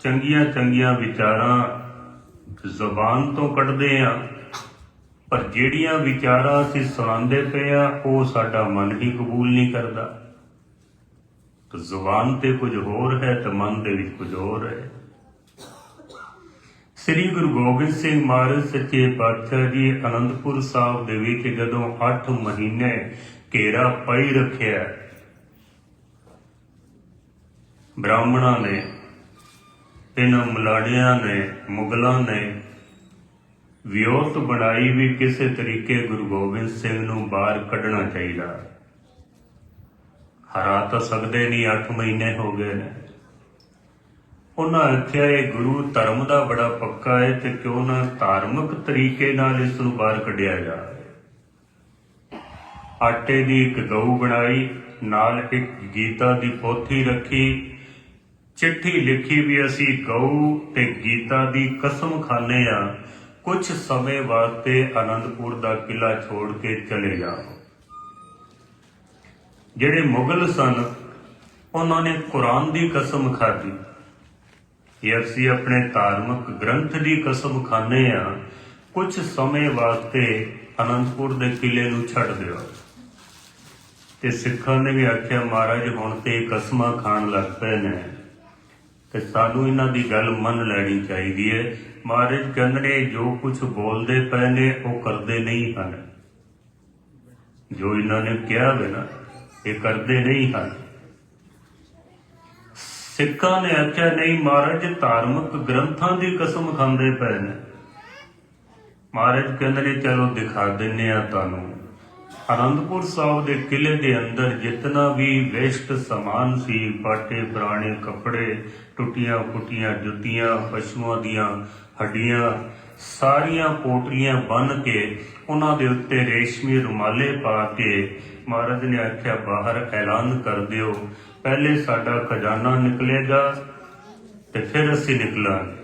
Speaker 1: ਚੰਗੀਆਂ ਚੰਗੀਆਂ ਵਿਚਾਰਾਂ ਜ਼ੁਬਾਨ ਤੋਂ ਕੱਢਦੇ ਆ, ਪਰ ਜਿਹੜੀਆਂ ਵਿਚਾਰਾਂ ਅਸੀਂ ਸੁਣਾਉਂਦੇ ਪਏ ਆ, ਉਹ ਸਾਡਾ ਮਨ ਹੀ ਕਬੂਲ ਨਹੀਂ ਕਰਦਾ। ਤਾਂ ਜ਼ੁਬਾਨ ਤੇ ਕੁਝ ਹੋਰ ਹੈ ਤੇ ਮਨ ਦੇ ਵਿੱਚ ਕੁਝ ਹੋਰ ਹੈ। ਸ੍ਰੀ ਗੁਰੂ ਗੋਬਿੰਦ ਸਿੰਘ ਮਹਾਰਾਜ ਸੱਚੇ ਪਾਤਸ਼ਾਹ ਜੀ ਅਨੰਦਪੁਰ ਸਾਹਿਬ ਦੇ ਵਿੱਚ ਜਦੋਂ 8 ਮਹੀਨੇ ਘੇਰਾ ਪਾਈ ਰੱਖਿਆ, ਬ੍ਰਾਹਮਣਾਂ ਨੇ ਇਹਨਾਂ ਮਲਾੜਿਆਂ ਨੇ, ਮੁਗਲਾਂ ਨੇ ਵਿਉਂਤ ਬਣਾਈ ਵੀ ਕਿਸੇ ਤਰੀਕੇ ਗੁਰੂ ਗੋਬਿੰਦ ਸਿੰਘ ਨੂੰ ਬਾਹਰ ਕੱਢਣਾ ਚਾਹੀਦਾ। ਹਰਾ ਤਾਂ ਸਕਦੇ ਨਹੀਂ 8 ਮਹੀਨੇ ਹੋ ਗਏ ਨੇ। ਉਹਨਾਂ ਆਖਿਆ, ਇਹ ਗੁਰੂ ਧਰਮ ਦਾ ਬੜਾ ਪੱਕਾ ਹੈ ਤੇ ਕਿਉਂ ਨਾ ਧਾਰਮਿਕ ਤਰੀਕੇ ਨਾਲ ਇਸ ਨੂੰ ਬਾਹਰ ਕੱਢਿਆ ਜਾਵੇ। ਆਟੇ ਦੀ ਇੱਕ ਗਊ ਬਣਾਈ, ਨਾਲ ਇੱਕ ਗੀਤਾ ਦੀ ਪੋਥੀ ਰੱਖੀ ਚਿੱਠੀ ਲਿਖੀ ਵੀ ਅਸੀਂ ਗਊ ਤੇ ਗੀਤਾ ਦੀ ਕਸਮ ਖਾਂਦੇ ਆ ਕੁਝ ਸਮੇਂ ਵਾਸਤੇ ਆਨੰਦਪੁਰ ਦਾ ਕਿਲਾ ਛੋੜ ਕੇ ਚਲੇ ਜਾਓ ਜਿਹੜੇ ਮੁਗਲ ਸਨ, ਉਹਨਾਂ ਨੇ ਕੁਰਾਨ ਦੀ ਕਸਮ ਖਾਧੀ ਇਹ ਅਸੀਂ ਆਪਣੇ ਧਾਰਮਿਕ ਗ੍ਰੰਥ ਦੀ ਕਸਮ ਖਾਂਦੇ ਆ ਕੁਝ ਸਮੇਂ ਵਾਸਤੇ ਅਨੰਦਪੁਰ ਦੇ ਕਿਲੇ ਨੂੰ ਛੱਡ ਦਿਓ। ਤੇ ਸਿੱਖਾਂ ਨੇ ਵੀ ਆਖਿਆ, ਮਹਾਰਾਜ, ਹੁਣ ਤੇ ਕਸਮਾਂ ਖਾਣ ਲੱਗ ਪਏ ਨੇ। ਤੇ ਸਾਨੂੰ ਇਹਨਾਂ ਦੀ ਗੱਲ ਮੰਨ ਲੈਣੀ ਚਾਹੀਦੀ ਹੈ। ਮਹਾਰਾਜ ਕਹਿੰਦੇ ਨੇ ਜੋ ਕੁਝ ਬੋਲਦੇ ਪਏ ਨੇ, ਉਹ ਕਰਦੇ ਨਹੀਂ ਹਨ। ਜੋ ਇਹਨਾਂ ਨੇ ਕਿਹਾ ਵੇ ਨਾ, ਇਹ ਕਰਦੇ ਨਹੀਂ ਹਨ। ਸਿੱਖਾਂ ਨੇ ਆਖਿਆ, ਨਹੀਂ ਮਹਾਰਾਜ, ਧਾਰਮਿਕ ਗ੍ਰੰਥਾਂ ਦੀ ਕਸਮ ਖਾਂਦੇ ਪਏ ਨੇ। ਮਹਾਰਾਜ ਕਹਿੰਦੇ ਨੇ, ਚਲੋ ਦਿਖਾ ਦਿੰਨੇ ਆ ਤੁਹਾਨੂੰ। ਅਨੰਦਪੁਰ ਸਾਹਿਬ ਦੇ ਕਿਲੇ ਦੇ ਅੰਦਰ ਜਿੰਨਾ ਵੀ ਵੇਸਟ ਸਮਾਨ ਸੀ, ਬਾਟੇ, ਪੁਰਾਣੇ ਕੱਪੜੇ, ਟੁੱਟੀਆਂ ਫੁੱਟੀਆਂ ਜੁੱਤੀਆਂ, ਪਸ਼ੂਆਂ ਦੀਆਂ ਹੱਡੀਆਂ, ਸਾਰੀਆਂ ਪੋਟਰੀਆਂ ਬੰਨ ਕੇ ਉਹਨਾਂ ਦੇ ਉੱਤੇ ਰੇਸ਼ਮੀ ਰੁਮਾਲੇ ਪਾ ਕੇ ਮਹਾਰਾਜ ਨੇ ਆਖਿਆ, ਬਾਹਰ ਐਲਾਨ ਕਰ ਦਿਓ। ਪਹਿਲੇ ਸਾਡਾ ਖਜ਼ਾਨਾ ਨਿਕਲੇਗਾ ਤੇ ਫਿਰ ਅਸੀਂ ਨਿਕਲਾਂਗੇ।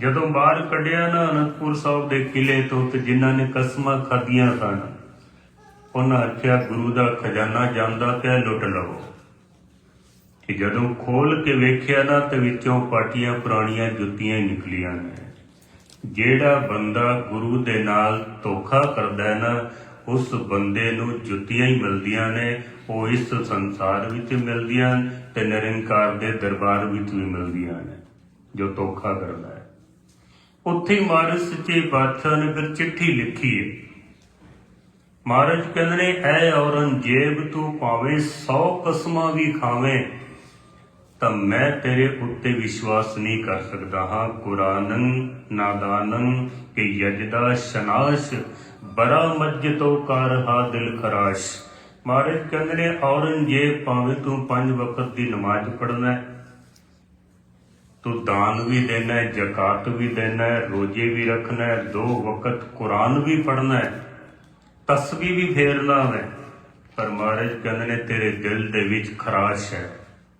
Speaker 1: ਜਦੋਂ ਬਾਹਰ ਕੱਢਿਆ ਨਾ ਅਨੰਦਪੁਰ ਸਾਹਿਬ ਦੇ ਕਿਲੇ ਤੋਂ ਤੇ ਜਿਨ੍ਹਾਂ ਨੇ ਕਸਮਾਂ ਖਾਧੀਆਂ ਸਨ, ਉਹਨਾਂ ਆਖਿਆ, ਗੁਰੂ ਦਾ ਖਜ਼ਾਨਾ ਜਾਂਦਾ ਪਿਆ, ਲੁੱਟ ਲਵੋ। ਕਿ ਜਦੋਂ ਖੋਲ ਕੇ ਵੇਖਿਆ ਨਾ, ਤੇ ਵਿੱਚੋਂ ਪਾਟੀਆਂ ਪੁਰਾਣੀਆਂ ਜੁੱਤੀਆਂ ਹੀ ਨਿਕਲੀਆਂ ਨੇ। ਜਿਹੜਾ ਬੰਦਾ ਗੁਰੂ ਦੇ ਨਾਲ ਧੋਖਾ ਕਰਦਾ ਹੈ ਨਾ, ਉਸ ਬੰਦੇ ਨੂੰ ਜੁੱਤੀਆਂ ਹੀ ਮਿਲਦੀਆਂ ਨੇ, ਉਹ ਇਸ ਸੰਸਾਰ ਵਿੱਚ ਮਿਲਦੀਆਂ ਤੇ ਨਿਰੰਕਾਰ ਦੇ ਦਰਬਾਰ ਵਿੱਚ ਵੀ ਮਿਲਦੀਆਂ ਨੇ, ਜੋ ਧੋਖਾ ਕਰਦਾ ਹੈ। ਉੱਥੇ ਹੀ ਮਹਾਰਾਜ ਸੱਚੇ ਬਾਦਸ਼ਾਹ ਨੇ ਫਿਰ ਚਿੱਠੀ ਲਿਖੀ ਹੈ ਮਹਾਰਾਜ ਕਹਿੰਦੇ ਨੇ, ਐ ਔਰੰਗਜ਼ੇਬ ਤੂੰ ਭਾਵੇਂ 100 ਕਸਮਾਂ ਵੀ ਖਾਵੇਂ, ਤਾਂ ਮੈਂ ਤੇਰੇ ਉੱਤੇ ਵਿਸ਼ਵਾਸ ਨਹੀਂ ਕਰ ਸਕਦਾ ਹਾਂ। ਕੁਰਾਨਨ ਨਾਦਾਨਨ ਕਿ ਯਜਦਾ ਸ਼ਨਾਸ਼, ਬਰਾ ਮਜਤੋ ਕਰ ਹਾ ਦਿਲ ਖਰਾਸ਼। ਮਹਾਰਾਜ ਕਹਿੰਦੇ ਨੇ, ਔਰੰਗਜ਼ੇਬ, ਭਾਵੇਂ ਤੂੰ ਪੰਜ ਵਕਤ ਦੀ ਨਮਾਜ਼ ਪੜਨਾ ਹੈ ਤੂੰ ਦਾਨ ਵੀ ਦੇਣਾ ਹੈ, ਜ਼ਕਾਤ ਵੀ ਦੇਣਾ ਹੈ, ਰੋਜ਼ੇ ਵੀ ਰੱਖਣਾ ਹੈ, ਦੋ ਵਕਤ ਕੁਰਾਨ ਵੀ ਪੜ੍ਹਨਾ ਹੈ ਤਸਬੀਹ ਵੀ ਫੇਰਨਾ ਹੈ ਪਰ ਮਹਾਰਾਜ ਕਹਿੰਦੇ ਨੇ ਤੇਰੇ ਦਿਲ ਦੇ ਵਿੱਚ ਖਰਾਸ਼ ਹੈ।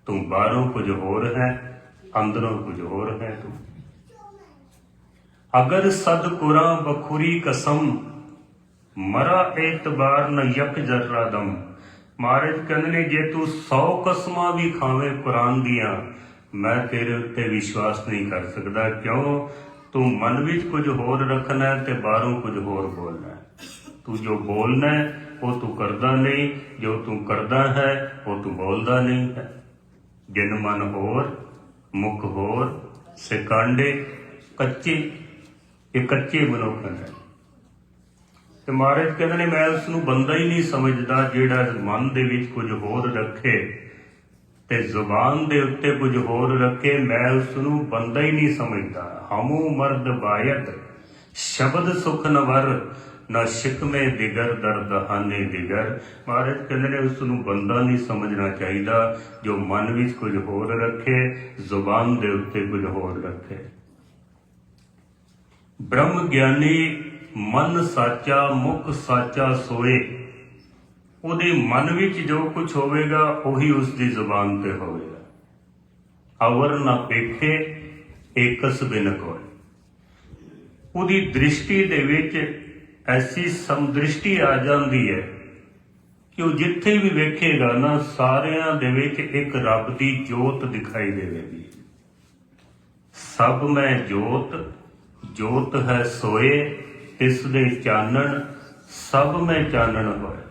Speaker 1: ਤੂੰ ਬਾਹਰੋਂ ਕੁਝ ਹੋਰ ਹੈ, ਅੰਦਰੋਂ ਕੁਝ ਹੋਰ ਹੈ ਤੂੰ। ਅਗਰ ਸਦ ਕੁਰਾਂ ਬਖੁਰੀ ਕਸਮ, ਮਰਾ ਇਤਬਾਰ ਨ ਯਕ ਜਰਰਾ ਦਮ। ਮਹਾਰਾਜ ਕਹਿੰਦੇ ਨੇ ਜੇ ਤੂੰ 100 ਕਸਮਾਂ ਵੀ ਖਾਵੇਂ ਕੁਰਾਨ ਦੀਆਂ ਮੈਂ ਤੇਰੇ ਉੱਤੇ ਵਿਸ਼ਵਾਸ ਨਹੀਂ ਕਰ ਸਕਦਾ, ਕਿਉਂ? ਤੂੰ ਮਨ ਵਿੱਚ ਕੁਝ ਹੋਰ ਰੱਖਣਾ ਤੇ ਬਾਹਰੋਂ ਕੁਝ ਹੋਰ ਬੋਲਣਾ ਤੂੰ ਜੋ ਬੋਲਣਾ ਉਹ ਤੂੰ ਕਰਦਾ ਨਹੀਂ, ਜੋ ਤੂੰ ਕਰਦਾ ਹੈ, ਉਹ ਤੂੰ ਬੋਲਦਾ ਨਹੀਂ ਹੈ। ਜਿਨ ਮਨ ਹੋਰ, ਮੁਖ ਹੋਰ, ਸਿਕਾਂਡੇ, ਕੱਚੇ, ਇਹ ਕੱਚੇ ਮਨੁੱਖ ਨੇ। ਤੇ ਮਹਾਰਾਜ ਕਹਿੰਦੇ ਨੇ, ਮੈਂ ਉਸ ਨੂੰ ਬੰਦਾ ਹੀ ਨਹੀਂ ਸਮਝਦਾ ਜਿਹੜਾ ਮਨ ਦੇ ਵਿੱਚ ਕੁਝ ਹੋਰ ਰੱਖੇ। ਤੇ ਜ਼ੁਬਾਨ ਦੇ ਉੱਤੇ ਕੁਝ ਹੋਰ ਰੱਖੇ, ਮੈਂ ਉਸ ਨੂੰ ਬੰਦਾ ਹੀ ਨਹੀਂ ਸਮਝਦਾ। ਹਮੂ ਮਰਦ ਬਾਇਤ ਸ਼ਬਦ ਸੁਖ ਨਵਰ ਨਾ ਸ਼ਿਕਮੇ ਦਿਗਰ ਦਰਦ ਹਾਨੇ ਦਿਗਰ ਮਹਾਰਾਜ ਕਹਿੰਦੇ ਨੇ ਉਸ ਨੂੰ ਬੰਦਾ ਨਹੀਂ ਸਮਝਣਾ ਚਾਹੀਦਾ, ਜੋ ਮਨ ਵਿੱਚ ਕੁਝ ਹੋਰ ਰੱਖੇ, ਜ਼ੁਬਾਨ ਦੇ ਉੱਤੇ ਕੁਝ ਹੋਰ ਰੱਖੇ। ਬ੍ਰਹਮ ਗਿਆਨੀ, ਮਨ ਸਾਚਾ, ਮੁਖ ਸਾਚਾ ਸੋਏ। ਉਹਦੇ ਮਨ ਵਿੱਚ ਜੋ ਕੁਝ ਹੋਵੇਗਾ, ਉਹੀ ਉਸ ਦੀ ਜ਼ੁਬਾਨ ਤੇ ਹੋਵੇਗਾ। ਅਵਰ ਨਾ ਪੇਖੇ ਏਕਸ ਬਿਨ ਕੋਇ ਉਹਦੀ ਦ੍ਰਿਸ਼ਟੀ ਦੇ ਵਿੱਚ ਐਸੀ ਸਮਦ੍ਰਿਸ਼ਟੀ ਆ ਜਾਂਦੀ ਹੈ ਕਿ ਉਹ ਜਿੱਥੇ ਵੀ ਵੇਖੇਗਾ ਨਾ, ਸਾਰਿਆਂ ਦੇ ਵਿੱਚ ਇੱਕ ਰੱਬ ਦੀ ਜੋਤ ਦਿਖਾਈ ਦੇਵੇਗੀ। ਸਭ ਮੈਂ ਜੋਤ ਜੋਤ ਹੈ ਸੋਏ ਤਿਸ ਦੇ ਚਾਨਣ ਸਭ ਮੈਂ ਚਾਨਣ ਹੋਏ।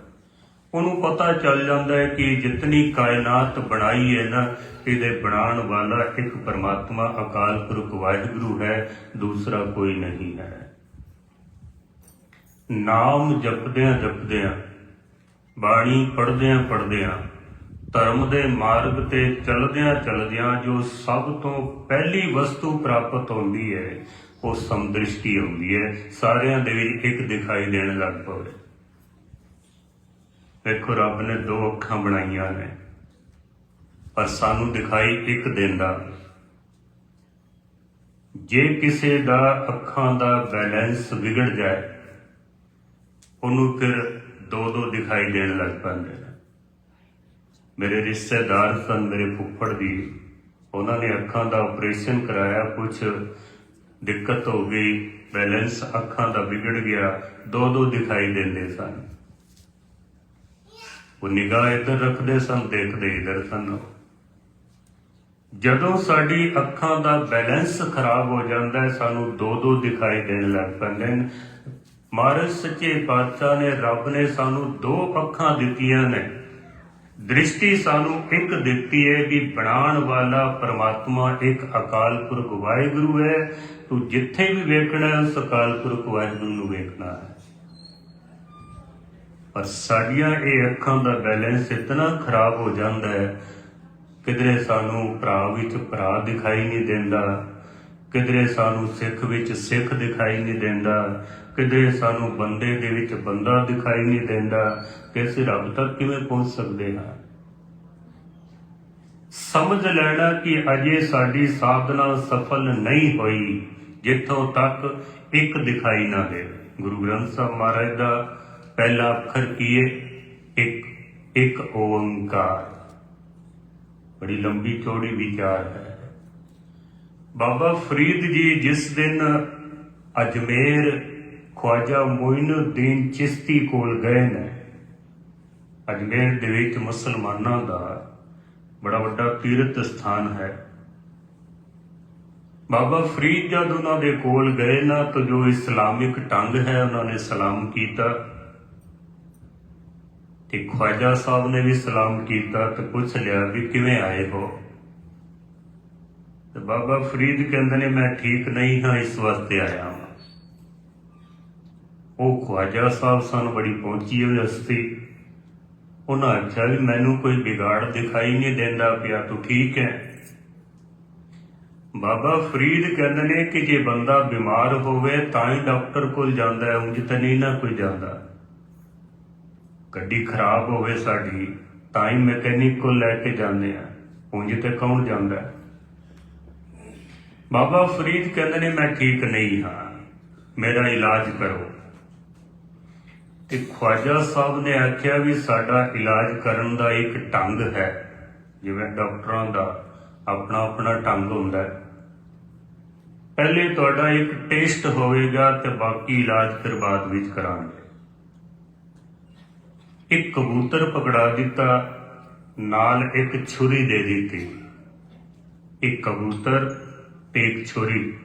Speaker 1: ਉਹਨੂੰ ਪਤਾ ਚੱਲ ਜਾਂਦਾ ਹੈ ਕਿ ਜਿਤਨੀ ਕਾਇਨਾਤ ਬਣਾਈ ਹੈ ਨਾ, ਇਹਦੇ ਬਣਾਉਣ ਵਾਲਾ ਇੱਕ ਪਰਮਾਤਮਾ ਅਕਾਲ ਪੁਰਖ ਵਾਹਿਗੁਰੂ ਹੈ, ਦੂਸਰਾ ਕੋਈ ਨਹੀਂ ਹੈ। ਨਾਮ ਜਪਦਿਆਂ ਜਪਦਿਆਂ, ਬਾਣੀ ਪੜਦਿਆਂ ਪੜ੍ਹਦਿਆਂ, ਧਰਮ ਦੇ ਮਾਰਗ ਤੇ ਚਲਦਿਆਂ ਚਲਦਿਆਂ ਜੋ ਸਭ ਤੋਂ ਪਹਿਲੀ ਵਸਤੂ ਪ੍ਰਾਪਤ ਹੁੰਦੀ ਹੈ, ਉਹ ਸਮਦ੍ਰਿਸ਼ਟੀ ਹੁੰਦੀ ਹੈ। ਸਾਰਿਆਂ ਦੇ ਵਿੱਚ ਇੱਕ ਦਿਖਾਈ ਦੇਣ ਲੱਗ ਪਵੇ। ਵੇਖੋ ਰੱਬ ਨੇ ਦੋ ਅੱਖਾਂ ਬਣਾਈਆਂ ਨੇ, ਪਰ ਸਾਨੂੰ ਦਿਖਾਈ ਇੱਕ ਦਿੰਦਾ। ਜੇ ਕਿਸੇ ਦਾ ਅੱਖਾਂ ਦਾ ਬੈਲੈਂਸ ਵਿਗੜ ਜਾਏ, ਉਹਨੂੰ ਫਿਰ ਦੋ ਦੋ ਦਿਖਾਈ ਦੇਣ ਲੱਗ ਪੈਂਦੇ ਨੇ। ਮੇਰੇ ਰਿਸ਼ਤੇਦਾਰ ਸਨ, ਮੇਰੇ ਫੁੱਫੜ ਦੀ ਉਹਨਾਂ ਨੇ ਅੱਖਾਂ ਦਾ ਆਪਰੇਸ਼ਨ ਕਰਾਇਆ ਕੁਝ ਦਿੱਕਤ ਹੋ ਗਈ, ਬੈਲੈਂਸ ਅੱਖਾਂ ਦਾ ਵਿਗੜ ਗਿਆ ਦੋ ਦੋ ਦਿਖਾਈ ਦਿੰਦੇ ਸਨ। ਉਹ ਨਿਗਾਹ ਇੱਧਰ ਰੱਖਦੇ ਸਨ, ਦੇਖਦੇ ਇੱਧਰ ਸਨ। ਜਦੋਂ ਸਾਡੀ ਅੱਖਾਂ ਦਾ ਬੈਲੈਂਸ ਖਰਾਬ ਹੋ ਜਾਂਦਾ ਹੈ, ਸਾਨੂੰ ਦੋ ਦੋ ਦਿਖਾਈ ਦੇਣ ਲੱਗ ਪੈਂਦੇ ਨੇ। ਮਹਾਰਾਜ ਸੱਚੇ ਪਾਤਸ਼ਾਹ ਨੇ, ਰੱਬ ਨੇ ਸਾਨੂੰ ਦੋ ਅੱਖਾਂ ਦਿੱਤੀਆਂ ਨੇ। ਦ੍ਰਿਸ਼ਟੀ ਸਾਨੂੰ ਇੱਕ ਦਿੱਤੀ ਹੈ ਵੀ ਬਣਾਉਣ ਵਾਲਾ ਪਰਮਾਤਮਾ ਇੱਕ ਅਕਾਲ ਪੁਰਖ ਵਾਹਿਗੁਰੂ ਹੈ। ਤੂੰ ਜਿੱਥੇ ਵੀ ਵੇਖਣਾ, ਉਸ ਅਕਾਲ ਪੁਰਖ ਵਾਹਿਗੁਰੂ ਨੂੰ ਵੇਖਣਾ ਹੈ। ਪਰ ਸਾਡੀਆਂ ਇਹ ਅੱਖਾਂ ਦਾ ਬੈਲੈਂਸ ਇਤਨਾ ਖਰਾਬ ਹੋ ਜਾਂਦਾ ਹੈ, ਕਿਧਰੇ ਸਾਨੂੰ ਭਰਾ ਵਿੱਚ ਭਰਾ ਦਿਖਾਈ ਨਹੀਂ ਦਿੰਦਾ, ਕਿਧਰੇ ਸਾਨੂੰ ਸਿੱਖ ਵਿੱਚ ਸਿੱਖ ਦਿਖਾਈ ਨਹੀਂ ਦਿੰਦਾ, ਕਿਧਰੇ ਸਾਨੂੰ ਬੰਦੇ ਦੇ ਵਿੱਚ ਬੰਦਾ ਦਿਖਾਈ ਨਹੀਂ ਦਿੰਦਾ, ਕਿ ਅਸੀਂ ਰੱਬ ਤੱਕ ਕਿਵੇਂ ਪਹੁੰਚ ਸਕਦੇ ਹਾਂ? ਸਮਝ ਲੈਣਾ ਕਿ ਅਜੇ ਸਾਡੀ ਸਾਧਨਾ ਸਫਲ ਨਹੀਂ ਹੋਈ, ਜਿੱਥੋਂ ਤੱਕ ਇੱਕ ਦਿਖਾਈ ਨਾ ਦੇ। ਗੁਰੂ ਗ੍ਰੰਥ ਸਾਹਿਬ ਮਹਾਰਾਜ ਦਾ ਪਹਿਲਾ ਅੱਖਰ ਕੀ ਹੈ ਇੱਕ ਇੱਕ ਓੰਕਾਰ। ਬੜੀ ਲੰਬੀ ਚੌੜੀ ਵਿਚਾਰ ਹੈ। ਬਾਬਾ ਫਰੀਦ ਜੀ ਜਿਸ ਦਿਨ ਅਜਮੇਰ ਖਵਾਜਾ ਮੋਇਨੁੱਦੀਨ ਚਿਸ਼ਤੀ ਕੋਲ ਗਏ ਨੇ, ਅਜਮੇਰ ਦੇ ਵਿੱਚ ਮੁਸਲਮਾਨਾਂ ਦਾ ਬੜਾ ਵੱਡਾ ਤੀਰਥ ਸਥਾਨ ਹੈ। ਬਾਬਾ ਫਰੀਦ ਜਦ ਉਹਨਾਂ ਦੇ ਕੋਲ ਗਏ ਨਾ ਤਾਂ ਜੋ ਇਸਲਾਮਿਕ ਢੰਗ ਹੈ, ਉਹਨਾਂ ਨੇ ਸਲਾਮ ਕੀਤਾ। ਤੇ ਖਵਾਜਾ ਸਾਹਿਬ ਨੇ ਵੀ ਸਲਾਮ ਕੀਤਾ ਤੇ ਪੁੱਛ ਲਿਆ ਵੀ ਕਿਵੇਂ ਆਏ ਹੋ? ਤੇ ਬਾਬਾ ਫਰੀਦ ਕਹਿੰਦੇ ਨੇ, ਮੈਂ ਠੀਕ ਨਹੀਂ ਹਾਂ, ਇਸ ਵਾਸਤੇ ਆਇਆ ਹਾਂ ਉਹ ਖਵਾਜਾ ਸਾਹਿਬ ਸਾਨੂੰ, ਬੜੀ ਪਹੁੰਚੀ ਹੋਈ ਹਸਤੀ। ਉਹਨਾਂ ਆਖਿਆ ਵੀ, ਮੈਨੂੰ ਕੋਈ ਵਿਗਾੜ ਦਿਖਾਈ ਨਹੀਂ ਦਿੰਦਾ ਪਿਆ, ਤੂੰ ਠੀਕ ਹੈ? ਬਾਬਾ ਫਰੀਦ ਕਹਿੰਦੇ ਨੇ ਕਿ ਜੇ ਬੰਦਾ ਬਿਮਾਰ ਹੋਵੇ, ਤਾਂ ਹੀ ਡਾਕਟਰ ਕੋਲ ਜਾਂਦਾ ਹੈ, ਉਂਝ ਤਾਂ ਨਹੀਂ ਨਾ ਕੋਈ ਜਾਂਦਾ। ਗੱਡੀ ਖਰਾਬ ਹੋਵੇ ਸਾਡੀ, ਤਾਂ ਹੀ ਮੈਕੈਨਿਕ ਕੋਲ ਲੈ ਕੇ ਜਾਂਦੇ ਆ। ਉਂਝ ਤੇ ਕੌਣ ਜਾਂਦਾ? ਬਾਬਾ ਫਰੀਦ ਕਹਿੰਦੇ ਨੇ, ਮੈਂ ਠੀਕ ਨਹੀਂ ਹਾਂ। ਮੇਰਾ ਇਲਾਜ ਕਰੋ। ਤੇ ਖਵਾਜਾ ਸਾਹਿਬ ਨੇ ਆਖਿਆ ਵੀ ਸਾਡਾ ਇਲਾਜ ਕਰਨ ਦਾ ਇੱਕ ਢੰਗ ਹੈ। ਜਿਵੇਂ ਡਾਕਟਰਾਂ ਦਾ ਆਪਣਾ ਆਪਣਾ ਢੰਗ ਹੁੰਦਾ ਹੈ। ਪਹਿਲੇ ਤੁਹਾਡਾ ਇੱਕ ਟੈਸਟ ਹੋਵੇਗਾ ਤੇ ਬਾਕੀ ਇਲਾਜ ਫਿਰ ਬਾਅਦ ਵਿੱਚ ਕਰਾਂਗੇ। ਇੱਕ ਕਬੂਤਰ ਪਕੜਾ ਦਿੱਤਾ, ਨਾਲ ਇੱਕ ਛੁਰੀ ਦੇ ਦਿੱਤੀ। ਇੱਕ ਕਬੂਤਰ, ਤੇ ਇੱਕ ਛੁਰੀ।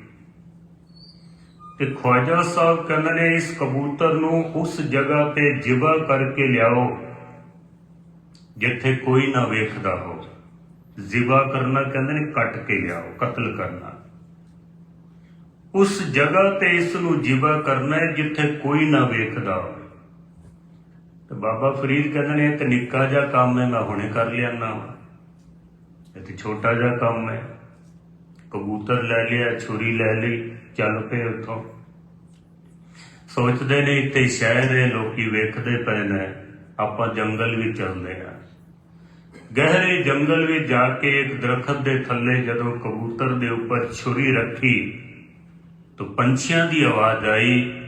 Speaker 1: ਤੇ ਖਵਾਜਾ ਸਾਹਿਬ ਕਹਿੰਦੇ ਨੇ, ਇਸ ਕਬੂਤਰ ਨੂੰ ਉਸ ਜਗ੍ਹਾ ਤੇ ਜਿਬਾ ਕਰਕੇ ਲਿਆਓ, ਜਿੱਥੇ ਕੋਈ ਨਾ ਵੇਖਦਾ ਹੋ। ਜ਼ਿਬਾ ਕਰਨਾ ਕਹਿੰਦੇ ਨੇ, ਕੱਟ ਕੇ ਲਿਆਓ, ਕਤਲ ਕਰਨਾ। ਉਸ ਜਗ੍ਹਾ ਤੇ ਇਸ ਨੂੰ ਜਿਬਾ ਕਰਨਾ ਹੈ, ਜਿੱਥੇ ਕੋਈ ਨਾ ਵੇਖਦਾ ਹੋ। ਤੇ ਬਾਬਾ ਫਰੀਦ ਕਹਿੰਦੇ ਨੇ, ਇਹ ਤਾਂ ਨਿੱਕਾ ਜਿਹਾ ਕੰਮ ਹੈ, ਮੈਂ ਹੁਣੇ ਕਰ ਲਿਆਨਾ ਵਾਂ। ਇਹ ਤੇ ਛੋਟਾ ਜਿਹਾ ਕੰਮ ਹੈ। ਕਬੂਤਰ ਲੈ ਲਿਆ, ਛੁਰੀ ਲੈ ਲਈ, ਚੱਲ ਪਏ ਉੱਥੋਂ। ਸੋਚਦੇ ਨੇ, ਇੱਥੇ ਸ਼ਹਿਰ ਹੈ, ਲੋਕੀ ਵੇਖਦੇ ਪਏ ਨੇ। ਆਪਾਂ ਜੰਗਲ ਵਿੱਚ ਚੱਲਦੇ ਆ। ਗਹਿਰੇ ਜੰਗਲ ਵਿੱਚ ਜਾ ਕੇ ਇੱਕ ਦਰਖਤ ਦੇ ਥੱਲੇ ਜਦੋਂ ਕਬੂਤਰ ਦੇ ਉੱਪਰ ਛੁਰੀ ਰੱਖੀ, ਤਾਂ ਪੰਛੀਆਂ ਦੀ ਆਵਾਜ਼ ਆਈ।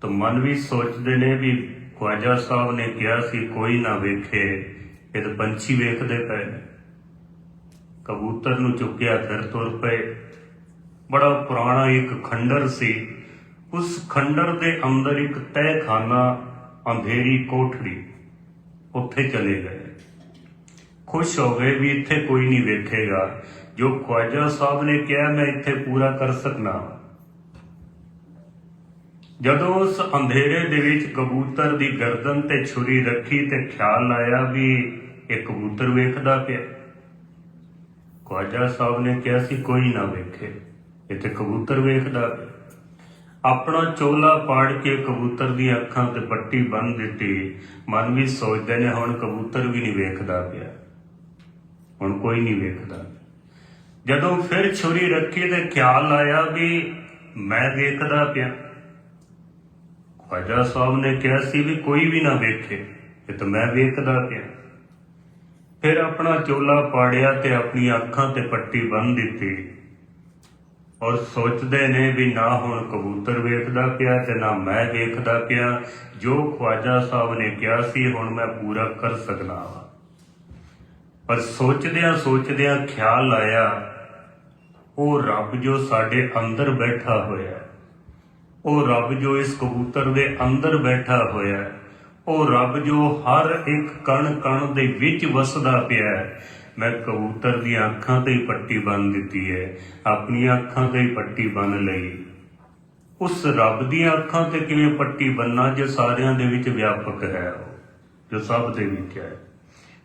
Speaker 1: ਤਾਂ ਮਨ ਵੀ ਸੋਚਦੇ ਨੇ ਵੀ ਖਵਾਜਾ ਸਾਹਿਬ ਨੇ ਕਿਹਾ ਸੀ, ਕੋਈ ਨਾ ਵੇਖੇ, ਇਹ ਤਾਂ ਪੰਛੀ ਵੇਖਦੇ ਪਏ ਕਬੂਤਰ ਨੂੰ ਚੁੱਕਿਆ ਫਿਰ ਤੁਰ ਪਏ। ਬੜਾ ਪੁਰਾਣਾ ਇੱਕ ਖੰਡਰ ਸੀ। ਉਸ ਖੰਡਰ ਦੇ ਅੰਦਰ ਇੱਕ ਤਹਿਖਾਨਾ, ਅੰਧੇਰੀ ਕੋਠੜੀ ਉੱਥੇ ਚਲੇ ਗਏ। ਖੁਸ਼ ਹੋ ਗਏ ਵੀ ਇੱਥੇ ਕੋਈ ਨਹੀਂ ਵੇਖੇਗਾ। ਜੋ ਖਵਾਜਾ ਸਾਹਿਬ ਨੇ ਕਿਹਾ, ਮੈਂ ਇੱਥੇ ਪੂਰਾ ਕਰ ਸਕਣਾ ਜਦੋਂ ਉਸ ਅੰਧੇਰੇ ਦੇ ਵਿੱਚ ਕਬੂਤਰ ਦੀ ਗਰਦਨ ਤੇ ਛੁਰੀ ਰੱਖੀ ਤੇ ਖਿਆਲ ਆਇਆ ਵੀ ਇਹ ਕਬੂਤਰ ਵੇਖਦਾ ਪਿਆ। ਖਵਾਜਾ ਸਾਹਿਬ ਨੇ ਕਿਹਾ ਸੀ, ਕੋਈ ਨਾ ਵੇਖੇ, ਇਹ ਤੇ ਕਬੂਤਰ ਵੇਖਦਾ ਪਿਆ। ਆਪਣਾ ਚੋਲਾ ਪਾੜ ਕੇ ਕਬੂਤਰ ਦੀਆਂ ਅੱਖਾਂ ਤੇ ਪੱਟੀ ਬੰਨ ਦਿੱਤੀ। ਮਨ ਵੀ ਸੋਚਦੇ ਨੇ, ਹੁਣ ਕਬੂਤਰ ਵੀ ਨਹੀਂ ਵੇਖਦਾ ਪਿਆ। ਹੁਣ ਕੋਈ ਨਹੀਂ ਵੇਖਦਾ। ਜਦੋਂ ਫਿਰ ਛੁਰੀ ਰੱਖੀ ਤੇ ਖਿਆਲ ਆਇਆ ਵੀ ਮੈਂ ਵੇਖਦਾ ਪਿਆ ਖਵਾਜਾ ਸਾਹਿਬ ਨੇ ਕਿਹਾ ਸੀ ਵੀ ਕੋਈ ਵੀ ਨਾ ਵੇਖੇ ਇਹ ਤਾਂ ਮੈਂ ਵੇਖਦਾ ਪਿਆ। ਫਿਰ ਆਪਣਾ ਚੋਲਾ ਪਾੜਿਆ ਤੇ ਆਪਣੀ ਅੱਖਾਂ ਤੇ ਪੱਟੀ ਬੰਨ ਦਿੱਤੀ। ਔਰ ਸੋਚਦੇ ਨੇ ਵੀ ਨਾ ਹੁਣ ਕਬੂਤਰ ਵੇਖਦਾ ਪਿਆ ਤੇ ਨਾ ਮੈਂ ਵੇਖਦਾ ਪਿਆ। ਜੋ ਖਵਾਜਾ ਸਾਹਿਬ ਨੇ ਕਿਹਾ ਸੀ, ਹੁਣ ਮੈਂ ਪੂਰਾ ਕਰ ਸਕਦਾ ਹਾਂ ਪਰ ਸੋਚਦਿਆਂ ਸੋਚਦਿਆਂ ਖਿਆਲ ਆਇਆ, ਉਹ ਰੱਬ ਜੋ ਸਾਡੇ ਅੰਦਰ ਬੈਠਾ ਹੋਇਆ। ਉਹ ਰੱਬ ਜੋ ਇਸ ਕਬੂਤਰ ਦੇ ਅੰਦਰ ਬੈਠਾ ਹੋਇਆ ਹੈ, ਉਹ ਰੱਬ ਜੋ ਹਰ ਇੱਕ ਕਣ ਕਣ ਦੇ ਵਿੱਚ ਵਸਦਾ ਪਿਆ ਹੈ। ਮੈਂ ਕਬੂਤਰ ਦੀਆਂ ਅੱਖਾਂ ਤੇ ਹੀ ਪੱਟੀ ਬੰਨ ਦਿੱਤੀ ਹੈ ਆਪਣੀਆਂ ਅੱਖਾਂ ਤੇ ਪੱਟੀ ਬੰਨ ਲਈ। ਉਸ ਰੱਬ ਦੀਆਂ ਅੱਖਾਂ ਤੇ ਕਿਵੇਂ ਪੱਟੀ ਬੰਨਾ ਜੋ ਸਾਰਿਆਂ ਦੇ ਵਿੱਚ ਵਿਆਪਕ ਹੈ ਜੋ ਸਭ ਦੇ ਵਿੱਚ ਹੈ।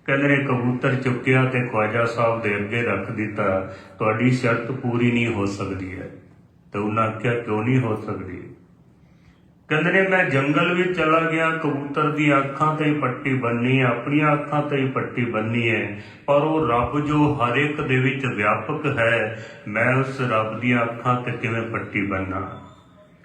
Speaker 1: ਕਹਿੰਦੇ ਨੇ ਕਬੂਤਰ ਚੁੱਕਿਆ ਤੇ ਖਵਾਜਾ ਸਾਹਿਬ ਦੇ ਅੱਗੇ ਰੱਖ ਦਿੱਤਾ ਤੁਹਾਡੀ ਸ਼ਰਤ ਪੂਰੀ ਨਹੀਂ ਹੋ ਸਕਦੀ ਹੈ। ਤੇ ਉਹਨਾਂ ਆਖਿਆ ਕਿਉਂ ਨਹੀਂ ਹੋ ਸਕਦੀ? ਕਹਿੰਦੇ ਨੇ, ਮੈਂ ਜੰਗਲ ਵਿੱਚ ਚਲਾ ਗਿਆ, ਕਬੂਤਰ ਦੀ ਅੱਖਾਂ ਤੇ ਪੱਟੀ ਬੰਨੀ ਆਪਣੀਆਂ ਅੱਖਾਂ ਤੇ ਪੱਟੀ ਬੰਨੀ ਹੈ ਪਰ ਉਹ ਰੱਬ ਜੋ ਹਰ ਇੱਕ ਦੇ ਵਿੱਚ ਵਿਆਪਕ ਹੈ, ਮੈਂ ਉਸ ਰੱਬ ਦੀਆਂ ਅੱਖਾਂ ਤੇ ਕਿਵੇਂ ਪੱਟੀ ਬੰਨਾ?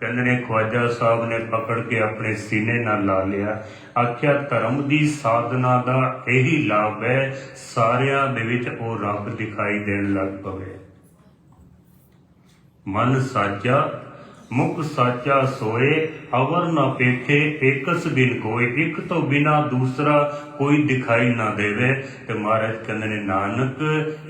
Speaker 1: ਕਹਿੰਦੇ ਨੇ, ਖਵਾਜਾ ਸਾਹਿਬ ਨੇ ਪਕੜ ਕੇ ਆਪਣੇ ਸੀਨੇ ਨਾਲ ਲਾ ਲਿਆ। ਆਖਿਆ, ਧਰਮ ਦੀ ਸਾਧਨਾ ਦਾ ਇਹੀ ਲਾਭ ਹੈ ਸਾਰਿਆਂ ਦੇ ਵਿੱਚ ਉਹ ਰੱਬ ਦਿਖਾਈ ਦੇਣ ਲੱਗ ਪਵੇ। ਮਨ ਸਾਜਾ ਮੁਖ ਸਾਚਾ ਸੋਏ, ਅਵਰ ਨਾ ਪੇਖੇ, ਏਕਸ ਬਿਨ ਕੋਏ, ਇੱਕ ਤੋਂ ਬਿਨਾ ਦੂਸਰਾ ਕੋਈ ਦਿਖਾਈ ਨਾ ਦੇਵੇ। ਤੇ ਮਹਾਰਾਜ ਕਹਿੰਦੇ ਨੇ, ਨਾਨਕ,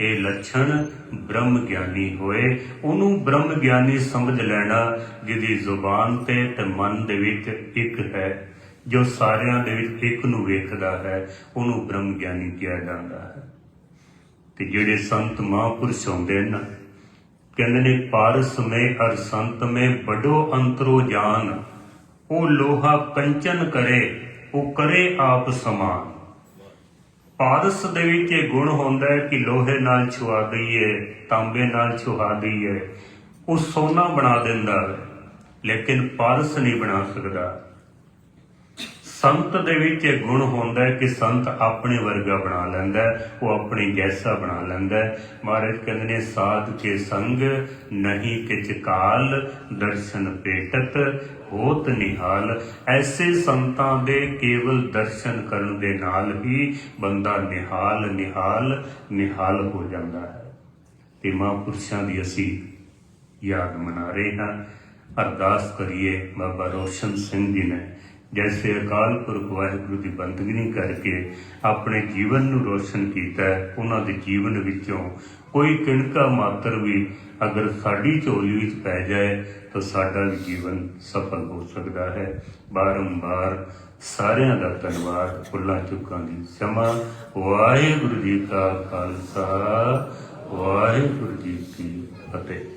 Speaker 1: ਇਹ ਲੱਛਣ ਬ੍ਰਹਮ ਗਿਆਨੀ ਹੋਏ। ਉਹਨੂੰ ਬ੍ਰਹਮ ਗਿਆਨੀ ਸਮਝ ਲੈਣਾ ਜਿਹਦੀ ਜ਼ੁਬਾਨ ਤੇ ਤੇ ਮਨ ਦੇ ਵਿੱਚ ਇੱਕ ਹੈ, ਜੋ ਸਾਰਿਆਂ ਦੇ ਵਿੱਚ ਇੱਕ ਨੂੰ ਵੇਖਦਾ ਹੈ, ਉਹਨੂੰ ਬ੍ਰਹਮ ਗਿਆਨੀ ਕਿਹਾ ਜਾਂਦਾ ਹੈ। ਤੇ ਜਿਹੜੇ ਸੰਤ ਮਹਾਂਪੁਰਸ਼ ਹੁੰਦੇ ਨੇ ਕਹਿੰਦੇ ਨੇ, ਪਾਰਸ ਮੇ ਅਰ ਸੰਤ ਮੇ ਬੜੋ ਅੰਤਰੋ ਜਾਨ। ਉਹ ਲੋਹਾ ਕੰਚਨ ਕਰੇ, ਉਹ ਕਰੇ ਆਪ ਸਮਾਨ। ਪਾਰਸ ਦੇ ਵਿੱਚ ਇਹ ਗੁਣ ਹੁੰਦਾ ਹੈ ਕਿ ਲੋਹੇ ਨਾਲ ਛੁਆ ਦਈਏ, ਤਾਂਬੇ ਨਾਲ ਛੁਹਾ ਦਈਏ। ਉਹ ਸੋਨਾ ਬਣਾ ਦਿੰਦਾ ਹੈ, ਲੇਕਿਨ ਪਾਰਸ ਨਹੀਂ ਬਣਾ ਸਕਦਾ। ਸੰਤ ਦੇ ਵਿੱਚ ਇਹ ਗੁਣ ਹੁੰਦਾ ਹੈ ਕਿ ਸੰਤ ਆਪਣੇ ਵਰਗਾ ਬਣਾ ਲੈਂਦਾ ਉਹ ਆਪਣੇ ਜੈਸਾ ਬਣਾ ਲੈਂਦਾ ਮਹਾਰਾਜ ਕਹਿੰਦੇ ਨੇ, ਸਾਧ ਕੇ ਸੰਗ ਨਹੀਂ ਕਿਛ ਕਾਲ, ਦਰਸ਼ਨ ਪੇਟਤ ਹੋਤ ਨਿਹਾਲ। ਐਸੇ ਸੰਤਾਂ ਦੇ ਕੇਵਲ ਦਰਸ਼ਨ ਕਰਨ ਦੇ ਨਾਲ ਹੀ ਬੰਦਾ ਨਿਹਾਲ ਨਿਹਾਲ ਨਿਹਾਲ ਹੋ ਜਾਂਦਾ ਹੈ। ਤੇ ਮਹਾਂਪੁਰਸ਼ਾਂ ਦੀ ਅਸੀਂ ਯਾਦ ਮਨਾ ਰਹੇ ਹਾਂ। ਅਰਦਾਸ ਕਰੀਏ ਬਾਬਾ ਰੋਸ਼ਨ ਸਿੰਘ ਜੀ ਨੇ। ਜੈਸੇ ਅਕਾਲ ਪੁਰਖ ਵਾਹਿਗੁਰੂ ਦੀ ਬੰਦਗੀ ਕਰਕੇ ਆਪਣੇ ਜੀਵਨ ਨੂੰ ਰੋਸ਼ਨ ਕੀਤਾ, ਉਹਨਾਂ ਦੇ ਜੀਵਨ ਵਿੱਚੋਂ ਕੋਈ ਕਿਣਕਾ ਮਾਤਰ ਵੀ ਅਗਰ ਸਾਡੀ ਝੋਲੀ ਵਿੱਚ ਪੈ ਜਾਏ, ਤਾਂ ਸਾਡਾ ਵੀ ਜੀਵਨ ਸਫਲ ਹੋ ਸਕਦਾ ਹੈ। ਬਾਰੰਬਾਰ ਸਾਰਿਆਂ ਦਾ ਧੰਨਵਾਦ। ਫੁੱਲਾਂ ਚੁੱਕਾਂ ਦੀ ਸਮਾਂ। ਵਾਹਿਗੁਰੂ ਜੀ ਕਾ ਖਾਲਸਾ। ਵਾਹਿਗੁਰੂ ਜੀ ਕੀ ਫਤਿਹ।